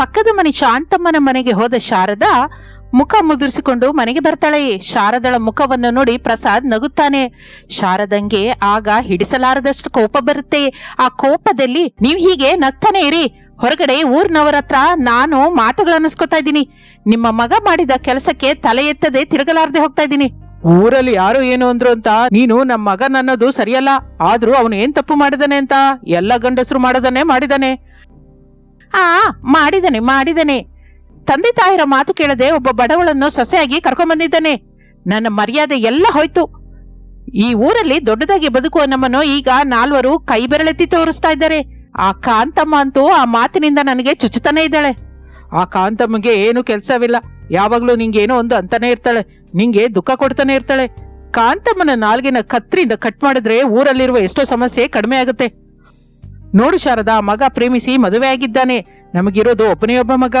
ಪಕ್ಕದ ಮನೆ ಶಾಂತಮ್ಮನ ಮನೆಗೆ ಹೋದ ಶಾರದಾ ಮುಖ ಮುದುರಿಸಿಕೊಂಡು ಮನೆಗೆ ಬರ್ತಾಳೆ. ಶಾರದಳ ಮುಖವನ್ನು ನೋಡಿ ಪ್ರಸಾದ್ ನಗುತ್ತಾನೆ. ಶಾರದಂಗೆ ಆಗ ಹಿಡಿಸಲಾರದಷ್ಟು ಕೋಪ ಬರುತ್ತೆ. ಆ ಕೋಪದಲ್ಲಿ ನೀವ್ ಹೀಗೆ ನಗ್ತಾನೆ ಇರಿ. ಹೊರಗಡೆ ಊರ್ನವರ ಹತ್ರ ನಾನು ಮಾತುಗಳನ್ನಿಸ್ಕೊತಾ ಇದ್ದೀನಿ. ನಿಮ್ಮ ಮಗ ಮಾಡಿದ ಕೆಲಸಕ್ಕೆ ತಲೆ ಎತ್ತದೆ ತಿರುಗಲಾರದೆ ಹೋಗ್ತಾ ಇದ್ದೀನಿ. ಊರಲ್ಲಿ ಯಾರು ಏನು ಅಂದ್ರು ಅಂತ ನೀನು ನಮ್ಮ ಮಗನನ್ನೋದು ಸರಿಯಲ್ಲ. ಆದ್ರೂ ಅವನು ಏನ್ ತಪ್ಪು ಮಾಡಿದಾನೆ ಅಂತ? ಎಲ್ಲ ಗಂಡಸರು ಮಾಡೋದನ್ನೇ ಮಾಡಿದಾನೆ. ಆ ಮಾಡಿದನೆ ಮಾಡಿದನೆ ತಂದೆ ತಾಯಿರ ಮಾತು ಕೇಳದೆ ಒಬ್ಬ ಬಡವಳನ್ನು ಸೊಸೆಯಾಗಿ ಕರ್ಕೊಂಡ್ಬಂದಿದ್ದಾನೆ ನನ್ನ ಮರ್ಯಾದೆ ಎಲ್ಲ ಹೋಯ್ತು. ಈ ಊರಲ್ಲಿ ದೊಡ್ಡದಾಗಿ ಬದುಕುವ ನಮ್ಮನ್ನು ಈಗ ನಾಲ್ವರು ಕೈ ಬೆರಳೆತ್ತಿ ತೋರಿಸ್ತಾ ಇದ್ದಾರೆ. ಆ ಕಾಂತಮ್ಮ ಅಂತೂ ಆ ಮಾತಿನಿಂದ ನನಗೆ ಚುಚ್ಚುತ್ತಾನೆ ಇದ್ದಾಳೆ. ಆ ಕಾಂತಮ್ಮಗೆ ಏನು ಕೆಲಸವಿಲ್ಲ. ಯಾವಾಗಲೂ ನಿಂಗೇನೋ ಒಂದು ಅಂತಾನೆ ಇರ್ತಾಳೆ. ನಿಂಗೆ ದುಃಖ ಕೊಡ್ತಾನೆ ಇರ್ತಾಳೆ. ಕಾಂತಮ್ಮನ ನಾಲ್ಗಿನ ಕತ್ರಿಯಿಂದ ಕಟ್ ಮಾಡಿದ್ರೆ ಊರಲ್ಲಿರುವ ಎಷ್ಟೋ ಸಮಸ್ಯೆ ಕಡಿಮೆ ಆಗುತ್ತೆ. ನೋಡು ಶಾರದಾ, ಮಗ ಪ್ರೇಮಿಸಿ ಮದುವೆ ಆಗಿದ್ದಾನೆ. ನಮಗಿರೋದು ಒಬ್ಬನೇ ಒಬ್ಬ ಮಗ.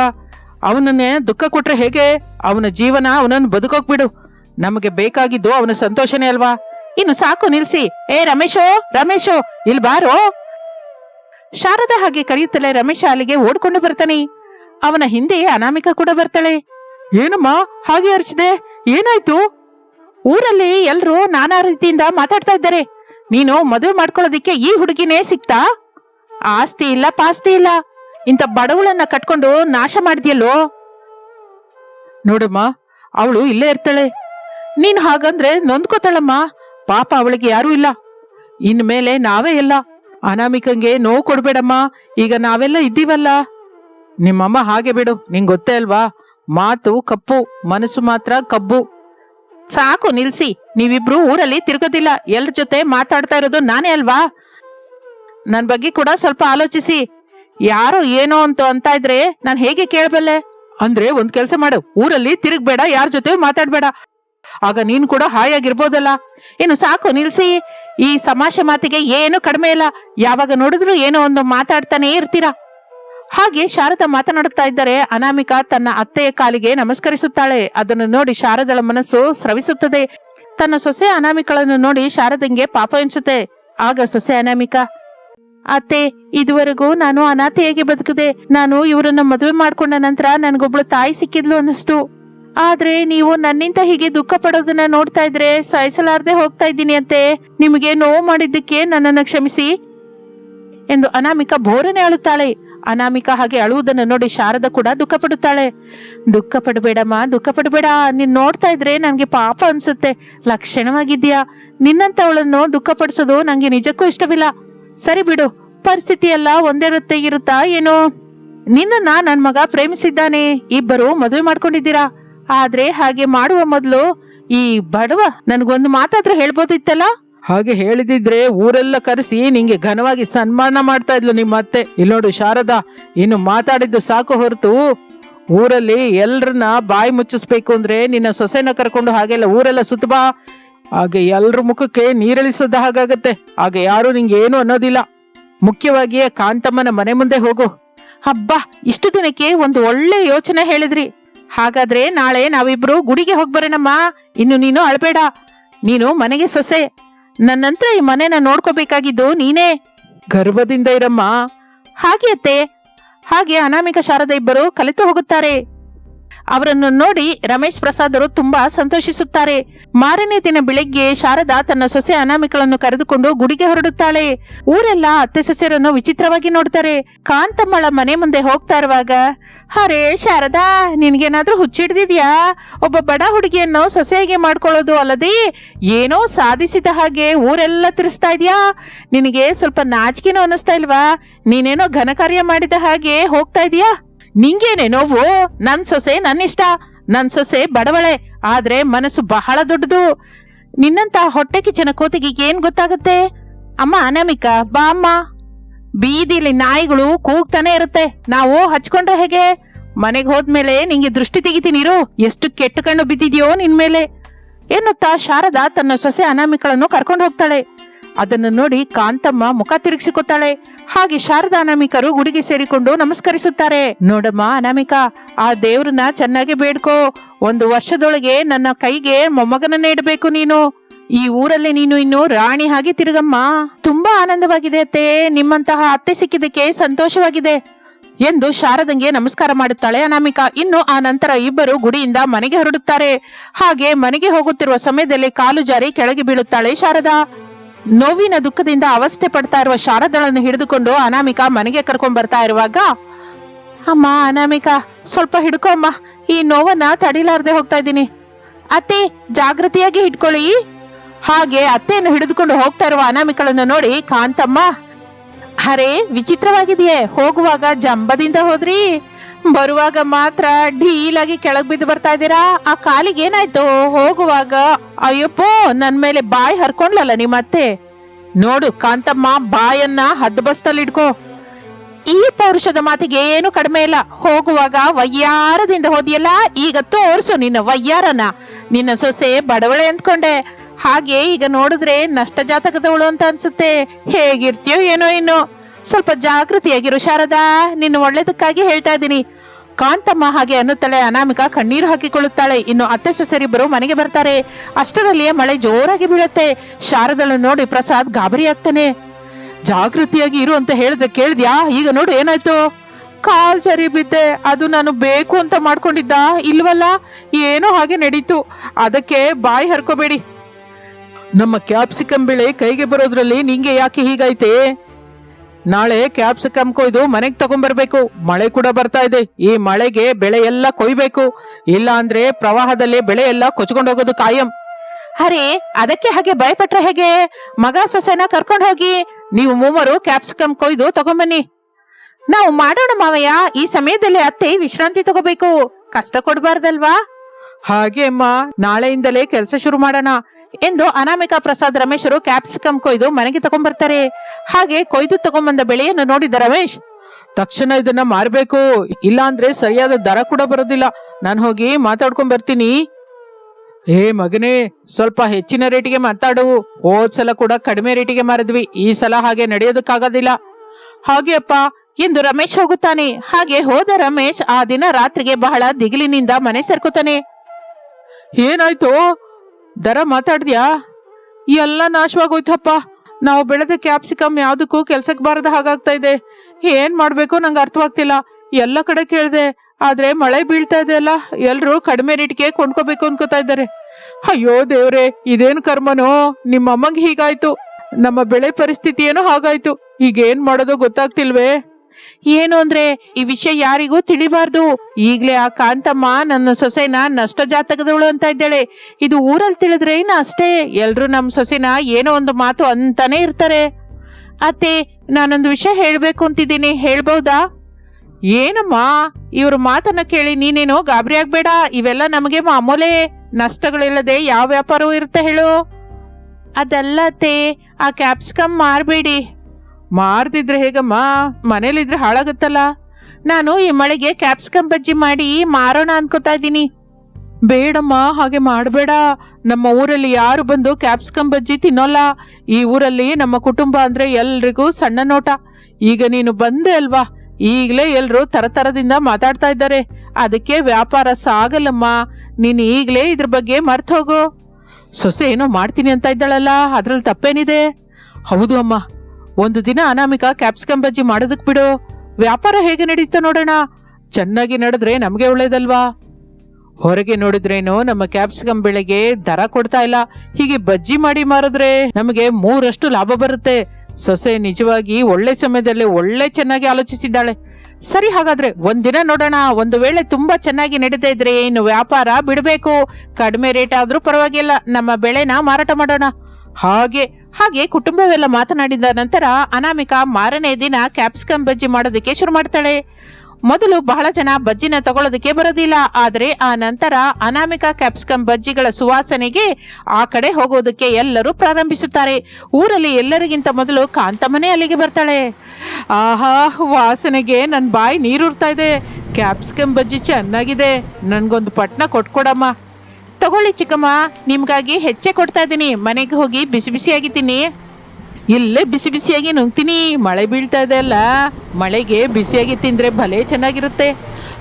ಅವನನ್ನೇ ದುಃಖ ಕೊಟ್ರೆ ಹೇಗೆ? ಅವನ ಜೀವನ ಅವನನ್ನು ಬದುಕೋಕ್ ಬಿಡು. ನಮಗೆ ಬೇಕಾಗಿದ್ದು ಅವನ ಸಂತೋಷನೇ ಅಲ್ವಾ? ಇನ್ನು ಸಾಕು ನಿಲ್ಸಿ. ಏ ರಮೇಶೋ ರಮೇಶೋ, ಇಲ್ ಬಾರೋ. ಶಾರದಾ ಹಾಗೆ ಕರೆಯುತ್ತಲೇ ರಮೇಶ ಅಲ್ಲಿಗೆ ಓಡ್ಕೊಂಡು ಬರ್ತಾನೆ. ಅವನ ಹಿಂದೆ ಅನಾಮಿಕ ಕೂಡ ಬರ್ತಾಳೆ. ಏನಮ್ಮ, ಹಾಗೆ ಅರ್ಚಿದೆ? ಏನಾಯ್ತು? ಊರಲ್ಲಿ ಎಲ್ರೂ ನಾನಾ ರೀತಿಯಿಂದ ಮಾತಾಡ್ತಾ ಇದ್ದಾರೆ. ನೀನು ಮದುವೆ ಮಾಡ್ಕೊಳ್ಳೋದಿಕ್ಕೆ ಈ ಹುಡುಗಿನೇ ಸಿಕ್ತಾ? ಆಸ್ತಿ ಇಲ್ಲ, ಪಾಸ್ತಿ ಇಲ್ಲ. ಇಂಥ ಬಡವಳನ್ನ ಕಟ್ಕೊಂಡು ನಾಶ ಮಾಡಿದ್ಯಲ್ಲೋ? ನೋಡಮ್ಮ, ಅವಳು ಇಲ್ಲೇ ಇರ್ತಾಳೆ. ನೀನು ಹಾಗಂದ್ರೆ ನೊಂದ್ಕೋತಾಳಮ್ಮ. ಪಾಪ ಅವಳಿಗೆ ಯಾರೂ ಇಲ್ಲ. ಇನ್ಮೇಲೆ ನಾವೇ ಎಲ್ಲ ಅನಾಮಿಕಂಗೆ ನೋವು ಕೊಡ್ಬೇಡಮ್ಮ. ಈಗ ನಾವೆಲ್ಲ ಇದ್ದೀವಲ್ಲ. ನಿಮ್ಮಮ್ಮ ಹಾಗೆ ಬಿಡು, ನಿಂಗೆ ಗೊತ್ತೇ ಅಲ್ವಾ? ಮಾತು ಕಪ್ಪು, ಮನಸ್ಸು ಮಾತ್ರ ಕಬ್ಬು. ಸಾಕು, ನಿಲ್ಸಿ. ನೀವಿಬ್ರು ಊರಲ್ಲಿ ತಿರುಗೋದಿಲ್ಲ. ಎಲ್ರ ಜೊತೆ ಮಾತಾಡ್ತಾ ಇರೋದು ನಾನೇ ಅಲ್ವಾ? ನನ್ ಬಗ್ಗೆ ಕೂಡ ಸ್ವಲ್ಪ ಆಲೋಚಿಸಿ. ಯಾರು ಏನೋ ಅಂತ ಅಂತ ಇದ್ರೆ ನಾನು ಹೇಗೆ ಕೇಳಬಲ್ಲೆ? ಅಂದ್ರೆ ಒಂದ್ ಕೆಲಸ ಮಾಡು. ಊರಲ್ಲಿ ತಿರುಗ್ಬೇಡ, ಯಾರ ಜೊತೆ ಮಾತಾಡ್ಬೇಡ. ಆಗ ನೀನ್ ಕೂಡ ಹಾಯಾಗಿರ್ಬೋದಲ್ಲ. ಏನು ಸಾಕು, ನಿಲ್ಸಿ. ಈ ಸಮಾಜ ಮಾತಿಗೆ ಏನು ಕಡಿಮೆ ಇಲ್ಲ. ಯಾವಾಗ ನೋಡಿದ್ರು ಏನೋ ಒಂದು ಮಾತಾಡ್ತಾನೆ ಇರ್ತೀರಾ. ಹಾಗೆ ಶಾರದಾ ಮಾತನಾಡುತ್ತಾ ಇದ್ದರೆ ಅನಾಮಿಕಾ ತನ್ನ ಅತ್ತೆಯ ಕಾಲಿಗೆ ನಮಸ್ಕರಿಸುತ್ತಾಳೆ. ಅದನ್ನು ನೋಡಿ ಶಾರದಳ ಮನಸ್ಸು ಸ್ರವಿಸುತ್ತದೆ. ತನ್ನ ಸೊಸೆ ಅನಾಮಿಕಳನ್ನು ನೋಡಿ ಶಾರದಂಗೆ ಪಾಪ ಎನಿಸುತ್ತೆ. ಆಗ ಸೊಸೆ ಅನಾಮಿಕಾ ಅತ್ತೆ, ಇದುವರೆಗೂ ನಾನು ಅನಾಥೆಯಾಗಿ ಬದುಕಿದೆ? ನಾನು ಇವರನ್ನ ಮದುವೆ ಮಾಡ್ಕೊಂಡ ನಂತರ ನನಗೊಬ್ಳು ತಾಯಿ ಸಿಕ್ಕಿದ್ಲು ಅನ್ನಿಸ್ತು. ಆದ್ರೆ ನೀವು ನನ್ನಿಂದ ಹೀಗೆ ದುಃಖ ಪಡೋದನ್ನ ನೋಡ್ತಾ ಇದ್ರೆ ಸಹಿಸಲಾರ್ದೆ ಹೋಗ್ತಾ ಇದ್ದೀನಿ ಅಂತೆ ನಿಮಗೆ ನೋವು ಮಾಡಿದ್ದಕ್ಕೆ ನನ್ನನ್ನು ಕ್ಷಮಿಸಿ ಎಂದು ಅನಾಮಿಕ ಬೋರನೆ ಅಳುತ್ತಾಳೆ. ಅನಾಮಿಕ ಹಾಗೆ ಅಳುವುದನ್ನು ನೋಡಿ ಶಾರದ ಕೂಡ ದುಃಖ ಪಡುತ್ತಾಳೆ. ದುಃಖ ಪಡಬೇಡಮ್ಮ, ದುಃಖ ಪಡಬೇಡ. ನೀನ್ ನೋಡ್ತಾ ಇದ್ರೆ ನನಗೆ ಪಾಪ ಅನ್ಸುತ್ತೆ. ಲಕ್ಷಣವಾಗಿದ್ಯಾ ನಿನ್ನಂತವಳನ್ನು ದುಃಖ ಪಡಿಸೋದು ನನಗೆ ನಿಜಕ್ಕೂ ಇಷ್ಟವಿಲ್ಲ. ಸರಿ ಬಿಡು ಪರಿಸ್ಥಿತಿ ಎಲ್ಲ ಒಂದೇ ರೀತಿ ಇರುತ್ತಾ ಏನು? ನಿನ್ನನ್ನ ನನ್ ಮಗ ಪ್ರೇಮಿಸಿದ್ದಾನೆ, ಇಬ್ಬರು ಮದುವೆ ಮಾಡ್ಕೊಂಡಿದ್ದೀರಾ? ಆದ್ರೆ ಹಾಗೆ ಮಾಡುವ ಮೊದಲು ಈ ಬಡವ ನನ್ಗೊಂದು ಮಾತಾದ್ರೆ ಹೇಳ್ಬೋದಿತ್ತಲ್ಲ? ಹಾಗೆ ಹೇಳಿದಿದ್ರೆ ಊರೆಲ್ಲ ಕರೆಸಿ ನಿಂಗೆ ಘನವಾಗಿ ಸನ್ಮಾನ ಮಾಡ್ತಾ ಇದ್ಲು ನಿಮ್ಮ ಅತ್ತೆ. ಇಲ್ಲಿ ನೋಡು ಶಾರದಾ, ಇನ್ನು ಮಾತಾಡಿದ್ದು ಸಾಕು ಹೊರತು. ಊರಲ್ಲಿ ಎಲ್ರನ್ನ ಬಾಯಿ ಮುಚ್ಚಿಸ್ಬೇಕು ಅಂದ್ರೆ ನಿನ್ನ ಸೊಸೆನ ಕರ್ಕೊಂಡು ಹಾಗೆಲ್ಲ ಊರೆಲ್ಲ ಸುತ್ತಬಾ ಹಾಗೆ ಎಲ್ರ ಮುಖಕ್ಕೆ ನೀರಳಿಸದ ಹಾಗಾಗತ್ತೆ. ಆಗ ಯಾರು ನಿಂಗೆ ಏನು ಅನ್ನೋದಿಲ್ಲ. ಮುಖ್ಯವಾಗಿಯೇ ಕಾಂತಮ್ಮನ ಮನೆ ಮುಂದೆ ಹೋಗು. ಹಬ್ಬ ಇಷ್ಟು ದಿನಕ್ಕೆ ಒಂದು ಒಳ್ಳೆ ಯೋಚನೆ ಹೇಳಿದ್ರಿ. ಹಾಗಾದ್ರೆ ನಾಳೆ ನಾವಿಬ್ರು ಗುಡಿಗೆ ಹೋಗ್ಬರೋಣಮ್ಮ ಇನ್ನು ನೀನು ಅಳಬೇಡ. ನೀನು ಮನೆಗೆ ಸೊಸೆ. ನನ್ನಂತ್ರ ಈ ಮನೆನ ನೋಡ್ಕೋಬೇಕಾಗಿದ್ದು ನೀನೇ. ಗರ್ವದಿಂದ ಇರಮ್ಮ. ಹಾಗೆ ಅತ್ತೆ. ಹಾಗೆ ಅನಾಮಿಕ ಶಾರದ ಇಬ್ಬರು ಕಲಿತು ಹೋಗುತ್ತಾರೆ. ಅವರನ್ನು ನೋಡಿ ರಮೇಶ್ ಪ್ರಸಾದರು ತುಂಬಾ ಸಂತೋಷಿಸುತ್ತಾರೆ. ಮಾರನೇ ದಿನ ಬೆಳಿಗ್ಗೆ ಶಾರದಾ ತನ್ನ ಸೊಸೆ ಅನಾಮಿಕಳನ್ನು ಕರೆದುಕೊಂಡು ಗುಡಿಗೆ ಹೊರಡುತ್ತಾಳೆ. ಊರೆಲ್ಲ ಅತ್ತೆ ಸೊಸೆಯರನ್ನು ವಿಚಿತ್ರವಾಗಿ ನೋಡ್ತಾರೆ. ಕಾಂತಮ್ಮಳ ಮನೆ ಮುಂದೆ ಹೋಗ್ತಾ ಇರುವಾಗ, ಅರೇ ಶಾರದಾ, ನಿನ್ಗೇನಾದ್ರೂ ಹುಚ್ಚಿಡ್ದಿದ್ಯಾ ಒಬ್ಬ ಬಡ ಹುಡುಗಿಯನ್ನು ಸೊಸೆಯಾಗಿ ಮಾಡ್ಕೊಳ್ಳೋದು ಅಲ್ಲದೆ ಏನೋ ಸಾಧಿಸಿದ ಹಾಗೆ ಊರೆಲ್ಲ ತಿರ್ಸ್ತಾ ಇದ್ಯಾ? ನಿನಗೆ ಸ್ವಲ್ಪ ನಾಚಿಕೆನೂ ಅನಿಸ್ತಾ ಇಲ್ವಾ? ನೀನೇನೋ ಘನಕಾರ್ಯ ಮಾಡಿದ ಹಾಗೆ ಹೋಗ್ತಾ ಇದೀಯಾ? ನಿಂಗೇನೆ ನೋವು? ನನ್ ಸೊಸೆ ನನ್ನಿಷ್ಟ. ನನ್ ಸೊಸೆ ಬಡವಳೆ. ಆದ್ರೆ ಮನಸ್ಸು ಬಹಳ ದೊಡ್ಡದು. ನಿನ್ನಂತ ಹೊಟ್ಟೆ ಕಿಚ್ಚನ ಕೋತಿಗೆ ಏನ್ ಗೊತ್ತಾಗುತ್ತೆ? ಅಮ್ಮ ಅನಾಮಿಕಾ, ಬಾ ಅಮ್ಮ. ಬೀದಿಲಿ ನಾಯಿಗಳು ಕೂಗ್ತಾನೆ ಇರುತ್ತೆ. ನಾವು ಹಚ್ಕೊಂಡ್ರೆ ಹೇಗೆ? ಮನೆಗೆ ಹೋದ್ಮೇಲೆ ನಿಂಗೆ ದೃಷ್ಟಿ ತೆಗಿತೀನಿರು ಎಷ್ಟು ಕೆಟ್ಟ ಕಣ್ಣು ಬಿದ್ದಿದ್ಯೋ ನಿನ್ ಮೇಲೆ ಎನ್ನುತ್ತಾ ಶಾರದಾ ತನ್ನ ಸೊಸೆ ಅನಾಮಿಕಳನ್ನು ಕರ್ಕೊಂಡು ಹೋಗ್ತಾಳೆ. ಅದನ್ನು ನೋಡಿ ಕಾಂತಮ್ಮ ಮುಖ ತಿರುಗಿಸಿಕೊತಾಳೆ ಹಾಗೆ ಶಾರದಾ ಅನಾಮಿಕರು ಗುಡಿಗೆ ಸೇರಿಕೊಂಡು ನಮಸ್ಕರಿಸುತ್ತಾರೆ. ನೋಡಮ್ಮ ಅನಾಮಿಕ, ಆ ದೇವ್ರನ್ನ ಚೆನ್ನಾಗಿ ಬೇಡ್ಕೋ. ಒಂದು ವರ್ಷದೊಳಗೆ ನನ್ನ ಕೈಗೆ ಮೊಮ್ಮಗನನ್ನ ಇಡಬೇಕು ನೀನು. ಈ ಊರಲ್ಲಿ ನೀನು ಇನ್ನು ರಾಣಿ ಹಾಗೆ ತಿರುಗಮ್ಮ. ತುಂಬಾ ಆನಂದವಾಗಿದೆ ಅತ್ತೆ. ನಿಮ್ಮಂತಹ ಅತ್ತೆ ಸಿಕ್ಕಿದ್ದಕ್ಕೆ ಸಂತೋಷವಾಗಿದೆ. ಎಂದು ಶಾರದಂಗೆ ನಮಸ್ಕಾರ ಮಾಡುತ್ತಾಳೆ ಅನಾಮಿಕಾ. ಇನ್ನು ಆ ನಂತರ ಇಬ್ಬರು ಗುಡಿಯಿಂದ ಮನೆಗೆ ಹೊರಡುತ್ತಾರೆ. ಹಾಗೆ ಮನೆಗೆ ಹೋಗುತ್ತಿರುವ ಸಮಯದಲ್ಲಿ ಕಾಲು ಜಾರಿ ಕೆಳಗೆ ಬೀಳುತ್ತಾಳೆ ಶಾರದಾ. ನೋವಿನ ದುಃಖದಿಂದ ಅವಸ್ಥೆ ಪಡ್ತಾ ಇರುವ ಶಾರದಳನ್ನು ಹಿಡಿದುಕೊಂಡು ಅನಾಮಿಕಾ ಮನೆಗೆ ಕರ್ಕೊಂಡ್ ಬರ್ತಾ ಇರುವಾಗ, ಅಮ್ಮ, ಅನಾಮಿಕಾ, ಸ್ವಲ್ಪ ಹಿಡ್ಕೊಮ್ಮ. ಈ ನೋವನ್ನ ತಡಿಲಾರ್ದೆ ಹೋಗ್ತಾ ಇದ್ದೀನಿ. ಅತ್ತೆ ಜಾಗೃತಿಯಾಗಿ ಹಿಡ್ಕೊಳ್ಳಿ. ಹಾಗೆ ಅತ್ತೆಯನ್ನು ಹಿಡಿದುಕೊಂಡು ಹೋಗ್ತಾ ಇರುವ ಅನಾಮಿಕಳನ್ನು ನೋಡಿ, ಕಾಂತಮ್ಮ, ಅರೆ, ವಿಚಿತ್ರವಾಗಿದೆಯೇ. ಹೋಗುವಾಗ ಜಂಬದಿಂದ ಹೋದ್ರಿ. ಬರುವಾಗ ಮಾತ್ರ ಢೀಲಾಗಿ ಕೆಳಗ್ ಬಿದ್ದು ಬರ್ತಾ ಇದ್ದೀರಾ? ಆ ಕಾಲಿಗೆ ಏನಾಯ್ತು? ಹೋಗುವಾಗ, ಅಯ್ಯಪ್ಪೋ, ನನ್ ಮೇಲೆ ಬಾಯಿ ಹರ್ಕೊಂಡ್ಲಲ್ಲ ನಿಮ್ಮ ಅತ್ತೆ ನೋಡು, ಕಾಂತಮ್ಮ, ಬಾಯನ್ನ ಹದ್ಬಸ್ತಲ್ಲಿ ಇಡ್ಕೋ ಈ ಪೌರುಷದ ಮಾತಿಗೆ ಏನು ಕಡಿಮೆ ಇಲ್ಲ. ಹೋಗುವಾಗ ವಯ್ಯಾರದಿಂದ ಹೋದಿಯಲ್ಲ, ಈಗ ತೋರ್ಸು ನಿನ್ನ ವಯ್ಯಾರನ. ನಿನ್ನ ಸೊಸೆ ಬಡವಳೆ ಅಂದ್ಕೊಂಡೆ. ಹಾಗೆ ಈಗ ನೋಡಿದ್ರೆ ನಷ್ಟ ಜಾತಕದವಳು ಅಂತ ಅನ್ಸುತ್ತೆ. ಹೇಗಿರ್ತೀಯೋ ಏನೋ ಇನ್ನು. ಸ್ವಲ್ಪ ಜಾಗೃತಿಯಾಗಿರು. ಶಾರದಾ, ನಿನ್ನ ಒಳ್ಳೇದಕ್ಕಾಗಿ ಹೇಳ್ತಾ ಇದ್ದೀನಿ. ಕಾಂತಮ್ಮ ಹಾಗೆ ಅನ್ನುತ್ತಾಳೆ ಅನಾಮಿಕಾ ಕಣ್ಣೀರು ಹಾಕಿಕೊಳ್ಳುತ್ತಾಳೆ. ಇನ್ನು ಅತ್ತೆ ಸೊಸರಿಬ್ಬರು ಮನೆಗೆ ಬರ್ತಾರೆ. ಅಷ್ಟರಲ್ಲಿಯೇ ಮಳೆ ಜೋರಾಗಿ ಬೀಳುತ್ತೆ. ಶಾರದಳನ್ನು ನೋಡಿ ಪ್ರಸಾದ್ ಗಾಬರಿ ಆಗ್ತಾನೆ. ಜಾಗೃತಿಯಾಗಿ ಇರು ಅಂತ ಹೇಳಿದ್ರೆ ಕೇಳಿದ್ಯಾ? ಈಗ ನೋಡು, ಏನಾಯ್ತು? ಕಾಲ್ ಜರಿ ಬಿದ್ದೆ. ಅದು ನಾನು ಬೇಕು ಅಂತ ಮಾಡ್ಕೊಂಡಿದ್ದ, ಇಲ್ವಲ್ಲ? ಏನೋ ಹಾಗೆ ನಡೀತು. ಅದಕ್ಕೆ ಬಾಯಿ ಹರ್ಕೋಬೇಡಿ. ನಮ್ಮ ಕ್ಯಾಪ್ಸಿಕಮ್ ಬೆಳೆ ಕೈಗೆ ಬರೋದ್ರಲ್ಲಿ ನಿಂಗೆ ಯಾಕೆ ಹೀಗೈತೆ ನಾಳೆ ಕ್ಯಾಪ್ಸಿಕಮ್ ಕೊಯ್ದು ಮನೆಗೆ ತಗೊಂಡ್ಬರ್ಬೇಕು ಮಳೆ ಕೂಡ ಬರ್ತಾ ಇದೆ. ಈ ಮಳೆಗೆ ಬೆಳೆ ಎಲ್ಲ ಕೊಯ್ಬೇಕು. ಇಲ್ಲ ಅಂದ್ರೆ ಪ್ರವಾಹದಲ್ಲಿ ಬೆಳೆ ಎಲ್ಲ ಕೊಚ್ಕೊಂಡು ಹೋಗೋದು ಕಾಯಂ. ಅರೆ, ಅದಕ್ಕೆ ಹಾಗೆ ಭಯಪಟ್ರೆ ಹೇಗೆ? ಮಗ ಸೊಸೆನ ಕರ್ಕೊಂಡು ಹೋಗಿ, ನೀವು ಮೂವರು ಕ್ಯಾಪ್ಸಿಕಮ್ ಕೊಯ್ದು ತಗೊಂಬನ್ನಿ. ನಾವು ಮಾಡೋಣ ಮಾವಯ್ಯ, ಈ ಸಮಯದಲ್ಲಿ ಅತ್ತೆ ವಿಶ್ರಾಂತಿ ತಗೋಬೇಕು. ಕಷ್ಟ ಕೊಡಬಾರ್ದಲ್ವಾ? ಹಾಗೆ ಅಮ್ಮ, ನಾಳೆಯಿಂದಲೇ ಕೆಲಸ ಶುರು ಮಾಡೋಣ ಎಂದು ಅನಾಮಿಕಾ ಪ್ರಸಾದ್ ರಮೇಶರು ಕ್ಯಾಪ್ಸಿಕಮ್ ಕೊಯ್ದು ಮನೆಗೆ ತಗೊಂಡ್ಬರ್ತಾರೆ ಹಾಗೆ ಕೊಯ್ದು ತಗೊಂಬಂದ ಬೆಳೆಯನ್ನು ನೋಡಿದ ರಮೇಶ್, ತಕ್ಷಣ ಇದನ್ನ ಮಾರಬೇಕು, ಇಲ್ಲಾಂದ್ರೆ ಸರಿಯಾದ ದರ ಕೂಡ ಬರೋದಿಲ್ಲ. ನಾನು ಹೋಗಿ ಮಾತಾಡ್ಕೊಂಡ್ ಬರ್ತೀನಿ. ಏ ಮಗನೇ, ಸ್ವಲ್ಪ ಹೆಚ್ಚಿನ ರೇಟಿಗೆ ಮಾತಾಡು. ಹೋದ್ ಸಲ ಕೂಡ ಕಡಿಮೆ ರೇಟಿಗೆ ಮಾರಿದ್ವಿ. ಈ ಸಲ ಹಾಗೆ ನಡೆಯೋದಕ್ಕಾಗೋದಿಲ್ಲ. ಹಾಗೆ ಅಪ್ಪ, ಎಂದು ರಮೇಶ್ ಹೋಗುತ್ತಾನೆ. ಹಾಗೆ ಹೋದ ರಮೇಶ್ ಆ ದಿನ ರಾತ್ರಿಗೆ ಬಹಳ ದಿಗಿಲಿನಿಂದ ಮನೆ ಸೇರ್ಕೋತಾನೆ. ಏನಾಯ್ತು? ದರ ಮಾತಾಡ್ದ್ಯಾ? ಎಲ್ಲ ನಾಶವಾಗೋಯ್ತಪ್ಪ. ನಾವು ಬೆಳೆದ ಕ್ಯಾಪ್ಸಿಕಮ್ ಯಾವುದಕ್ಕೂ ಕೆಲ್ಸಕ್ಕೆ ಬಾರದ ಹಾಗಾಗ್ತಾ ಇದೆ. ಏನು ಮಾಡಬೇಕು ನಂಗೆ ಅರ್ಥವಾಗ್ತಿಲ್ಲ. ಎಲ್ಲ ಕಡೆ ಕೇಳಿದೆ, ಆದ್ರೆ ಮಳೆ ಬೀಳ್ತಾ ಇದೆ ಅಲ್ಲ ಎಲ್ಲರೂ ಕಡಿಮೆ ರೇಟ್ಗೆ ಕೊಂಡ್ಕೋಬೇಕು ಅನ್ಕೋತಾ ಇದ್ದಾರೆ. ಅಯ್ಯೋ ದೇವ್ರೆ, ಇದೇನು ಕರ್ಮನೋ? ನಿಮ್ಮ ಅಮ್ಮಂಗೆ ಹೀಗಾಯ್ತು. ನಮ್ಮ ಬೆಳೆ ಪರಿಸ್ಥಿತಿ ಏನೋ ಹಾಗಾಯ್ತು. ಈಗ ಏನ್ ಮಾಡೋದು ಗೊತ್ತಾಗ್ತಿಲ್ವೇ? ಏನು ಅಂದ್ರೆ ಈ ವಿಷಯ ಯಾರಿಗೂ ತಿಳಿಬಾರ್ದು. ಈಗ್ಲೇ ಆ ಕಾಂತಮ್ಮ ನನ್ನ ಸೊಸೆನ ನಷ್ಟ ಜಾತಕದವಳು ಅಂತ ಇದ್ದಾಳೆ. ಇದು ಊರಲ್ಲಿ ತಿಳಿದ್ರೆ ಅಷ್ಟೇ? ಎಲ್ರು ನಮ್ ಸೊಸೆನ ಏನೋ ಒಂದು ಮಾತು ಅಂತಾನೆ ಇರ್ತಾರೆ. ಅತ್ತೆ, ನಾನೊಂದು ವಿಷಯ ಹೇಳ್ಬೇಕು ಅಂತಿದ್ದೀನಿ. ಹೇಳ್ಬಹುದಾ ಏನಮ್ಮ? ಇವ್ರ ಮಾತನ್ನ ಕೇಳಿ ನೀನೇನು ಗಾಬರಿ ಆಗ್ಬೇಡ. ಇವೆಲ್ಲ ನಮಗೆ ಮಾಮೂಲೆ. ನಷ್ಟಗಳಿಲ್ಲದೆ ಯಾವ ವ್ಯಾಪಾರವೂ ಇರುತ್ತೆ ಹೇಳು. ಅದಲ್ಲತ್ತೆ ಆ ಕ್ಯಾಪ್ಸಿಕಮ್ ಮಾರ್ಬೇಡಿ. ಮಾರ್ದಿದ್ರೆ ಹೇಗಮ್ಮ? ಮನೇಲಿದ್ರೆ ಹಾಳಾಗುತ್ತಲ್ಲ? ನಾನು ಈ ಮಳೆಗೆ ಕ್ಯಾಪ್ಸಿಕಮ್ ಬಜ್ಜಿ ಮಾಡಿ ಮಾರೋಣ ಅನ್ಕೋತಾ ಇದ್ದೀನಿ. ಬೇಡಮ್ಮ, ಹಾಗೆ ಮಾಡಬೇಡ. ನಮ್ಮ ಊರಲ್ಲಿ ಯಾರು ಬಂದು ಕ್ಯಾಪ್ಸಿಕಮ್ ಬಜ್ಜಿ ತಿನ್ನೋಲ್ಲ. ಈ ಊರಲ್ಲಿ ನಮ್ಮ ಕುಟುಂಬ ಅಂದ್ರೆ ಎಲ್ರಿಗೂ ಸಣ್ಣ ನೋಟ. ಈಗ ನೀನು ಬಂದೆ ಅಲ್ವಾ? ಈಗಲೇ ಎಲ್ಲರೂ ತರತರದಿಂದ ಮಾತಾಡ್ತಾ ಇದ್ದಾರೆ. ಅದಕ್ಕೆ ವ್ಯಾಪಾರ ಸಾಗಲ್ಲಮ್ಮ. ನೀನು ಈಗಲೇ ಇದ್ರ ಬಗ್ಗೆ ಮರ್ತು ಹೋಗು. ಸೊಸೆ ಏನೋ ಮಾಡ್ತೀನಿ ಅಂತ ಇದ್ದಾಳಲ್ಲ, ಅದ್ರಲ್ಲಿ ತಪ್ಪೇನಿದೆ? ಹೌದು ಅಮ್ಮ. ಒಂದು ದಿನ ಅನಾಮಿಕ ಕ್ಯಾಪ್ಸಿಕಮ್ ಬಜ್ಜಿ ಮಾಡೋದಕ್ ಬಿಡು. ವ್ಯಾಪಾರ ಹೇಗೆ ನಡೀತಾ ನೋಡೋಣ. ಚೆನ್ನಾಗಿ ನಡೆದ್ರೆ ನಮಗೆ ಒಳ್ಳೇದಲ್ವಾ? ಹೊರಗೆ ನೋಡಿದ್ರೇನು ನಮ್ಮ ಕ್ಯಾಪ್ಸಿಕಮ್ ಬೆಳೆಗೆ ದರ ಕೊಡ್ತಾ ಇಲ್ಲ. ಹೀಗೆ ಬಜ್ಜಿ ಮಾಡಿ ಮಾರಿದ್ರೆ ನಮಗೆ ಮೂರಷ್ಟು ಲಾಭ ಬರುತ್ತೆ. ಸೊಸೆ ನಿಜವಾಗಿ ಒಳ್ಳೆ ಸಮಯದಲ್ಲಿ ಒಳ್ಳೆ ಚೆನ್ನಾಗಿ ಆಲೋಚಿಸಿದ್ದಾಳೆ. ಸರಿ, ಹಾಗಾದ್ರೆ ಒಂದಿನ ನೋಡೋಣ. ಒಂದು ವೇಳೆ ತುಂಬಾ ಚೆನ್ನಾಗಿ ನಡೀತಾ ಇದ್ರೆ ಏನು ವ್ಯಾಪಾರ ಬಿಡಬೇಕು. ಕಡಿಮೆ ರೇಟ್ ಆದ್ರೂ ಪರವಾಗಿಲ್ಲ. ನಮ್ಮ ಬೆಳೆನ ಮಾರಾಟ ಮಾಡೋಣ. ಹಾಗೆ ಹಾಗೆ ಕುಟುಂಬವೆಲ್ಲ ಮಾತನಾಡಿದ ನಂತರ ಅನಾಮಿಕಾ ಮಾರನೇ ದಿನ ಕ್ಯಾಪ್ಸಿಕಮ್ ಬಜ್ಜಿ ಮಾಡೋದಕ್ಕೆ ಶುರು ಮಾಡ್ತಾಳೆ. ಮೊದಲು ಬಹಳ ಜನ ಬಜ್ಜಿನ ತಗೊಳ್ಳೋದಕ್ಕೆ ಬರೋದಿಲ್ಲ. ಆದರೆ ಆ ನಂತರ ಅನಾಮಿಕಾ ಕ್ಯಾಪ್ಸಿಕಮ್ ಬಜ್ಜಿಗಳ ಸುವಾಸನೆಗೆ ಆ ಕಡೆ ಹೋಗೋದಕ್ಕೆ ಎಲ್ಲರೂ ಪ್ರಾರಂಭಿಸುತ್ತಾರೆ. ಊರಲ್ಲಿ ಎಲ್ಲರಿಗಿಂತ ಮೊದಲು ಕಾಂತಮ್ಮನೇ ಅಲ್ಲಿಗೆ ಬರ್ತಾಳೆ. ಆಹಾ, ವಾಸನೆಗೆ ನನ್ನ ಬಾಯಿ ನೀರುರ್ತಾ ಇದೆ. ಕ್ಯಾಪ್ಸಿಕಮ್ ಬಜ್ಜಿ ಚೆನ್ನಾಗಿದೆ. ನನಗೊಂದು ಪಟ್ನ ಕೊಟ್ಕೊಡಮ್ಮ. ತಗೊಳ್ಳಿ ಚಿಕ್ಕಮ್ಮ, ನಿಮಗಾಗಿ ಹೆಚ್ಚೆ ಕೊಡ್ತಾ ಇದ್ದೀನಿ. ಮನೆಗೆ ಹೋಗಿ ಬಿಸಿ ಬಿಸಿಯಾಗಿ ತಿನ್ನಿ ಇಲ್ಲೇ ಬಿಸಿ ಬಿಸಿಯಾಗಿ ನುಂಗ್ತೀನಿ. ಮಳೆ ಬೀಳ್ತಾ ಇದೆ ಅಲ್ಲ, ಮಳೆಗೆ ಬಿಸಿಯಾಗಿ ತಿಂದರೆ ಭಲೇ ಚೆನ್ನಾಗಿರುತ್ತೆ.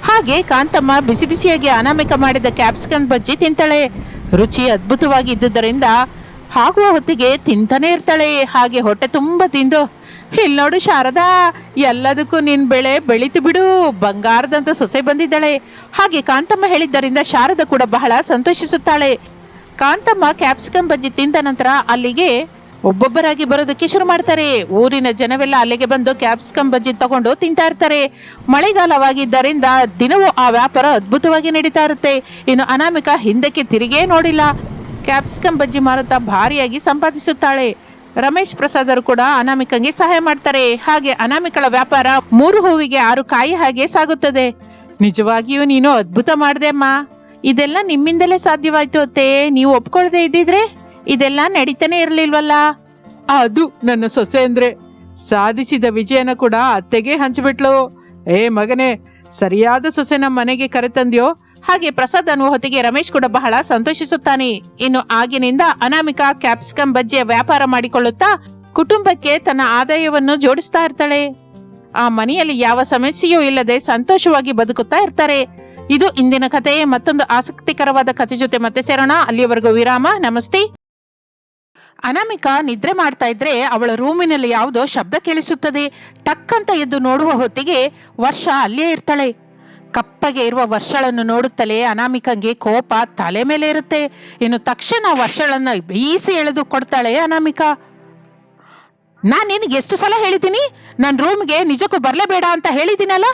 ಹಾಗೆ ಕಾಂತಮ್ಮ ಬಿಸಿ ಬಿಸಿಯಾಗಿ ಅನಾಮಿಕ ಮಾಡಿದ ಕ್ಯಾಪ್ಸಿಕನ್ ಬಜ್ಜಿ ತಿಂತಾಳೆ. ರುಚಿ ಅದ್ಭುತವಾಗಿ ಇದ್ದುದರಿಂದ ಆಗುವ ಹೊತ್ತಿಗೆ ತಿಂತಾನೆ ಇರ್ತಾಳೆ. ಹಾಗೆ ಹೊಟ್ಟೆ ತುಂಬ ತಿಂದು ಇಲ್ಲಿ ನೋಡು ಶಾರದಾ, ಎಲ್ಲದಕ್ಕೂ ನಿನ್ ಬೆಳೆ ಬೆಳೀತು ಬಿಡು. ಬಂಗಾರದಂತ ಸೊಸೆ ಬಂದಿದ್ದಾಳೆ. ಹಾಗೆ ಕಾಂತಮ್ಮ ಹೇಳಿದ್ದರಿಂದ ಶಾರದ ಕೂಡ ಬಹಳ ಸಂತೋಷಿಸುತ್ತಾಳೆ. ಕಾಂತಮ್ಮ ಕ್ಯಾಪ್ಸಿಕಮ್ ಬಜ್ಜಿ ತಿಂದ ನಂತರ ಅಲ್ಲಿಗೆ ಒಬ್ಬೊಬ್ಬರಾಗಿ ಬರೋದಕ್ಕೆ ಶುರು ಮಾಡ್ತಾರೆ. ಊರಿನ ಜನವೆಲ್ಲ ಅಲ್ಲಿಗೆ ಬಂದು ಕ್ಯಾಪ್ಸಿಕಮ್ ಬಜ್ಜಿ ತಗೊಂಡು ತಿಂತಾ ಇರ್ತಾರೆ. ಮಳೆಗಾಲವಾಗಿದ್ದರಿಂದ ದಿನವೂ ಆ ವ್ಯಾಪಾರ ಅದ್ಭುತವಾಗಿ ನಡೀತಾ ಇರುತ್ತೆ. ಇನ್ನು ಅನಾಮಿಕ ಹಿಂದಕ್ಕೆ ತಿರುಗೇ ನೋಡಿಲ್ಲ. ಕ್ಯಾಪ್ಸಿಕಮ್ ಬಜ್ಜಿ ಮಾರುತ್ತಾ ಭಾರಿಯಾಗಿ ಸಂಪಾದಿಸುತ್ತಾಳೆ. ರಮೇಶ್ ಪ್ರಸಾದ್ ಅವರು ಕೂಡ ಅನಾಮಿಕಂಗೆ ಸಹಾಯ ಮಾಡ್ತಾರೆ. ಹಾಗೆ ಅನಾಮಿಕಳ ವ್ಯಾಪಾರ ಮೂರು ಹೂವಿಗೆ ಆರು ಕಾಯಿ ಹಾಗೆ ಸಾಗುತ್ತದೆ. ನಿಜವಾಗಿಯೂ ನೀನು ಅದ್ಭುತ ಮಾಡಿದೆ ಅಮ್ಮ. ಇದೆಲ್ಲ ನಿಮ್ಮಿಂದಲೇ ಸಾಧ್ಯವಾಯ್ತು ಅತ್ತೆ. ನೀವು ಒಪ್ಕೊಳ್ದೆ ಇದ್ದಿದ್ರೆ ಇದೆಲ್ಲ ನಡೀತಾನೆ ಇರಲಿಲ್ವಲ್ಲ? ಅದು ನನ್ನ ಸೊಸೆ ಅಂದ್ರೆ. ಸಾಧಿಸಿದ ವಿಜಯನ ಕೂಡ ಅತ್ತೆಗೆ ಹಂಚಿಬಿಟ್ಲು ಏ ಮಗನೇ, ಸರಿಯಾದ ಸೊಸೆ ನಮ್ಮ ಮನೆಗೆ ಕರೆತಂದ್ಯೋ ಹಾಗೆ ಪ್ರಸಾದ್ ಅನ್ನುವ ಹೊತ್ತಿಗೆ ರಮೇಶ್ ಕೂಡ ಬಹಳ ಸಂತೋಷಿಸುತ್ತಾನೆ. ಇನ್ನು ಆಗಿನಿಂದ ಅನಾಮಿಕಾ ಕ್ಯಾಪ್ಸಿಕಂ ಬಜ್ಜಿಯ ವ್ಯಾಪಾರ ಮಾಡಿಕೊಳ್ಳುತ್ತಾ ಕುಟುಂಬಕ್ಕೆ ತನ್ನ ಆದಾಯವನ್ನು ಜೋಡಿಸ್ತಾ ಇರ್ತಾಳೆ. ಆ ಮನೆಯಲ್ಲಿ ಯಾವ ಸಮಸ್ಯೆಯೂ ಇಲ್ಲದೆ ಸಂತೋಷವಾಗಿ ಬದುಕುತ್ತಾ ಇರ್ತಾರೆ. ಇದು ಇಂದಿನ ಕಥೆ ಮತ್ತೊಂದು ಆಸಕ್ತಿಕರವಾದ ಕಥೆ ಜೊತೆ ಮತ್ತೆ ಸೇರೋಣ. ಅಲ್ಲಿಯವರೆಗೂ ವಿರಾಮ. ನಮಸ್ತೆ. ಅನಾಮಿಕಾ ನಿದ್ರೆ ಮಾಡ್ತಾ ಇದ್ರೆ ಅವಳ ರೂಮಿನಲ್ಲಿ ಯಾವುದೋ ಶಬ್ದ ಕೇಳಿಸುತ್ತದೆ. ಟಕ್ ಅಂತ ಎದ್ದು ನೋಡುವ ಹೊತ್ತಿಗೆ ವರ್ಷ ಅಲ್ಲೇ ಇರ್ತಾಳೆ. ಕಪ್ಪಗೆ ಇರುವ ವರ್ಷಳನ್ನು ನೋಡುತ್ತಲೇ ಅನಾಮಿಕಂಗೆ ಕೋಪ ತಲೆ ಮೇಲೆ ಇರುತ್ತೆ. ಇನ್ನು ತಕ್ಷಣ ವರ್ಷಳನ್ನ ಬೀಸಿ ಎಳೆದು ಕೊಡ್ತಾಳೆ ಅನಾಮಿಕ. ನಾನು ನಿನಗೆ ಎಷ್ಟು ಸಲ ಹೇಳಿದ್ದೀನಿ? ನನ್ನ ರೂಮ್ಗೆ ನಿಜಕ್ಕೂ ಬರಲೇಬೇಡ ಅಂತ ಹೇಳಿದ್ದೀನಲ್ಲ?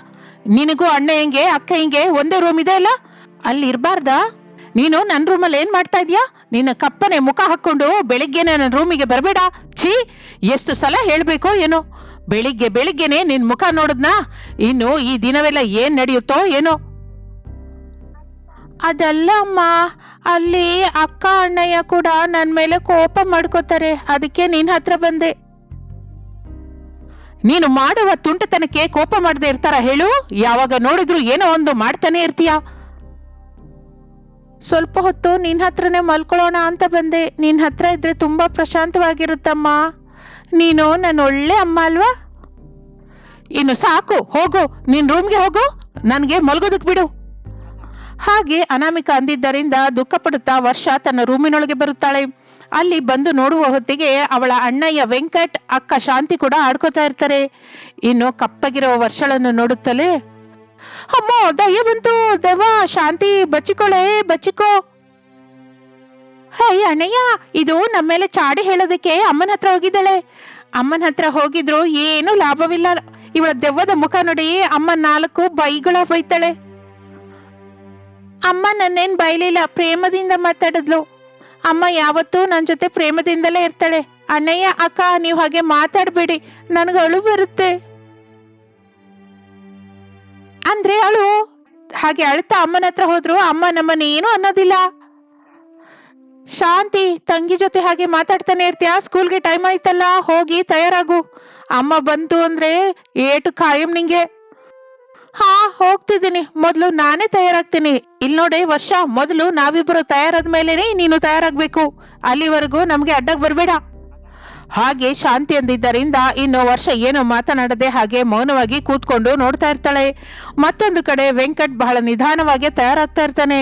ನಿನಗೂ ಅಣ್ಣ ಹೆಂಗೆ, ಅಕ್ಕ ಹಿಂಗೆ, ಒಂದೇ ರೂಮ್ ಇದೆ ಅಲ್ಲ? ಅಲ್ಲಿ ಇರಬಾರ್ದಾ? ನೀನು ನನ್ನ ರೂಮಲ್ಲಿ ಏನ್ ಮಾಡ್ತಾ ಇದೀಯಾ? ನಿನ್ನ ಕಪ್ಪನೆ ಮುಖ ಹಾಕ್ಕೊಂಡು ಬೆಳಿಗ್ಗೆನೆ ನನ್ನ ರೂಮಿಗೆ ಬರಬೇಡ. ಛೀ, ಎಷ್ಟು ಸಲ ಹೇಳಬೇಕೋ ಏನೋ? ಬೆಳಿಗ್ಗೆ ಬೆಳಿಗ್ಗೆನೆ ನಿನ್ ಮುಖ ನೋಡಿದ್ನಾ? ಇನ್ನು ಈ ದಿನವೆಲ್ಲ ಏನ್ ನಡೆಯುತ್ತೋ ಏನೋ? ಅದಲ್ಲ ಅಮ್ಮ ಅಲ್ಲಿ ಅಕ್ಕ ಅಣ್ಣಯ್ಯ ಕೂಡ ನನ್ನ ಮೇಲೆ ಕೋಪ ಮಾಡ್ಕೋತಾರೆ. ಅದಕ್ಕೆ ನಿನ್ನ ಹತ್ರ ಬಂದೆ. ನೀನು ಮಾಡುವ ತುಂಟತನಕ್ಕೆ ಕೋಪ ಮಾಡದೆ ಇರ್ತಾರ ಹೇಳು? ಯಾವಾಗ ನೋಡಿದ್ರು ಏನೋ ಒಂದು ಮಾಡ್ತಾನೆ ಇರ್ತೀಯ? ಸ್ವಲ್ಪ ಹೊತ್ತು ನಿನ್ನ ಹತ್ರನೇ ಮಲ್ಕೊಳ್ಳೋಣ ಅಂತ ಬಂದೆ. ನಿನ್ನ ಹತ್ರ ಇದ್ರೆ ತುಂಬಾ ಪ್ರಶಾಂತವಾಗಿರುತ್ತಮ್ಮ. ನೀನು ನನ್ನ ಒಳ್ಳೆ ಅಮ್ಮ ಅಲ್ವಾ? ಇನ್ನು ಸಾಕು, ಹೋಗು ನಿನ್ನ ರೂಮ್ಗೆ ಹೋಗು, ನನಗೆ ಮಲ್ಗೋದಕ್ಕೆ ಬಿಡು. ಹಾಗೆ ಅನಾಮಿಕ ಅಂದಿದ್ದರಿಂದ ದುಃಖ ಪಡುತ್ತಾ ವರ್ಷ ತನ್ನ ರೂಮಿನೊಳಗೆ ಬರುತ್ತಾಳೆ. ಅಲ್ಲಿ ಬಂದು ನೋಡುವ ಹೊತ್ತಿಗೆ ಅವಳ ಅಣ್ಣಯ್ಯ ವೆಂಕಟ್, ಅಕ್ಕ ಶಾಂತಿ ಕೂಡ ಆಡ್ಕೋತಾ ಇರ್ತಾರೆ. ಇನ್ನು ಕಪ್ಪಗಿರುವ ವರ್ಷಳನ್ನು ನೋಡುತ್ತಲೇ, ಅಮ್ಮ ದಯ್ಯ ಬಂತು ದೇವಾ ಶಾಂತಿ, ಬಚ್ಚಿಕೊಳ್ಳೆ, ಬಚ್ಚಿಕೋ. ಹೇ ಅಣ್ಣಯ್ಯ, ಇದು ನಮ್ಮ ಮೇಲೆ ಚಾಡಿ ಹೇಳೋದಕ್ಕೆ ಅಮ್ಮನ ಹತ್ರ ಹೋಗಿದ್ದಾಳೆ. ಅಮ್ಮನ ಹತ್ರ ಹೋಗಿದ್ರು ಏನು ಲಾಭವಿಲ್ಲ. ಇವಳ ದೆವ್ವದ ಮುಖ ನೋಡಿ ಅಮ್ಮ ನಾಲ್ಕು ಬೈಗಳ ಬೈತಾಳೆ. ಅಮ್ಮ ನನ್ನೇನ್ ಬೈಲಿಲ್ಲ, ಪ್ರೇಮದಿಂದ ಮಾತಾಡಿದ್ಲು. ಅಮ್ಮ ಯಾವತ್ತೂ ನನ್ನ ಜೊತೆ ಪ್ರೇಮದಿಂದಲೇ ಇರ್ತಾಳೆ. ಅಣ್ಣಯ್ಯ, ಅಕ್ಕ, ನೀವು ಹಾಗೆ ಮಾತಾಡಬೇಡಿ, ನನಗೆ ಅಳು ಬರುತ್ತೆ. ಅಂದ್ರೆ ಅಳು, ಹಾಗೆ ಅಳ್ತಾ ಅಮ್ಮನ ಹತ್ರ ಹೋದ್ರು ಅಮ್ಮ ನಮ್ಮನ್ನ ಏನು ಅನ್ನೋದಿಲ್ಲ. ಶಾಂತಿ, ತಂಗಿ ಜೊತೆ ಹಾಗೆ ಮಾತಾಡ್ತಾನೆ ಇರ್ತೀಯ? ಸ್ಕೂಲ್ಗೆ ಟೈಮ್ ಆಯ್ತಲ್ಲ, ಹೋಗಿ, ತಯಾರಾಗು. ಅಮ್ಮ ಬಂತು ಅಂದ್ರೆ ಏಟು ಖಾಯಂ ನಿಂಗೆ. ಹಾ, ಹೋಗ್ತಿದ್ದೀನಿ. ಮೊದಲು ನಾನೇ ತಯಾರಾಗ್ತೀನಿ. ಇಲ್ಲಿ ನೋಡಿ ವರ್ಷ ಮೊದಲು ನಾವಿಬ್ಬರು ತಯಾರಾದ ಮೇಲೇನೆ ನೀನು ತಯಾರಾಗ್ಬೇಕು. ಅಲ್ಲಿವರೆಗೂ ನಮಗೆ ಅಡ್ಡಕ್ ಬರಬೇಡ. ಹಾಗೆ ಶಾಂತಿ ಅಂದಿದ್ದರಿಂದ ಇನ್ನು ವರ್ಷ ಏನು ಮಾತನಾಡದೆ ಹಾಗೆ ಮೌನವಾಗಿ ಕೂತ್ಕೊಂಡು ನೋಡ್ತಾ ಇರ್ತಾಳೆ. ಮತ್ತೊಂದು ಕಡೆ ವೆಂಕಟ್ ಬಹಳ ನಿಧಾನವಾಗಿ ತಯಾರಾಗ್ತಾ ಇರ್ತಾನೆ.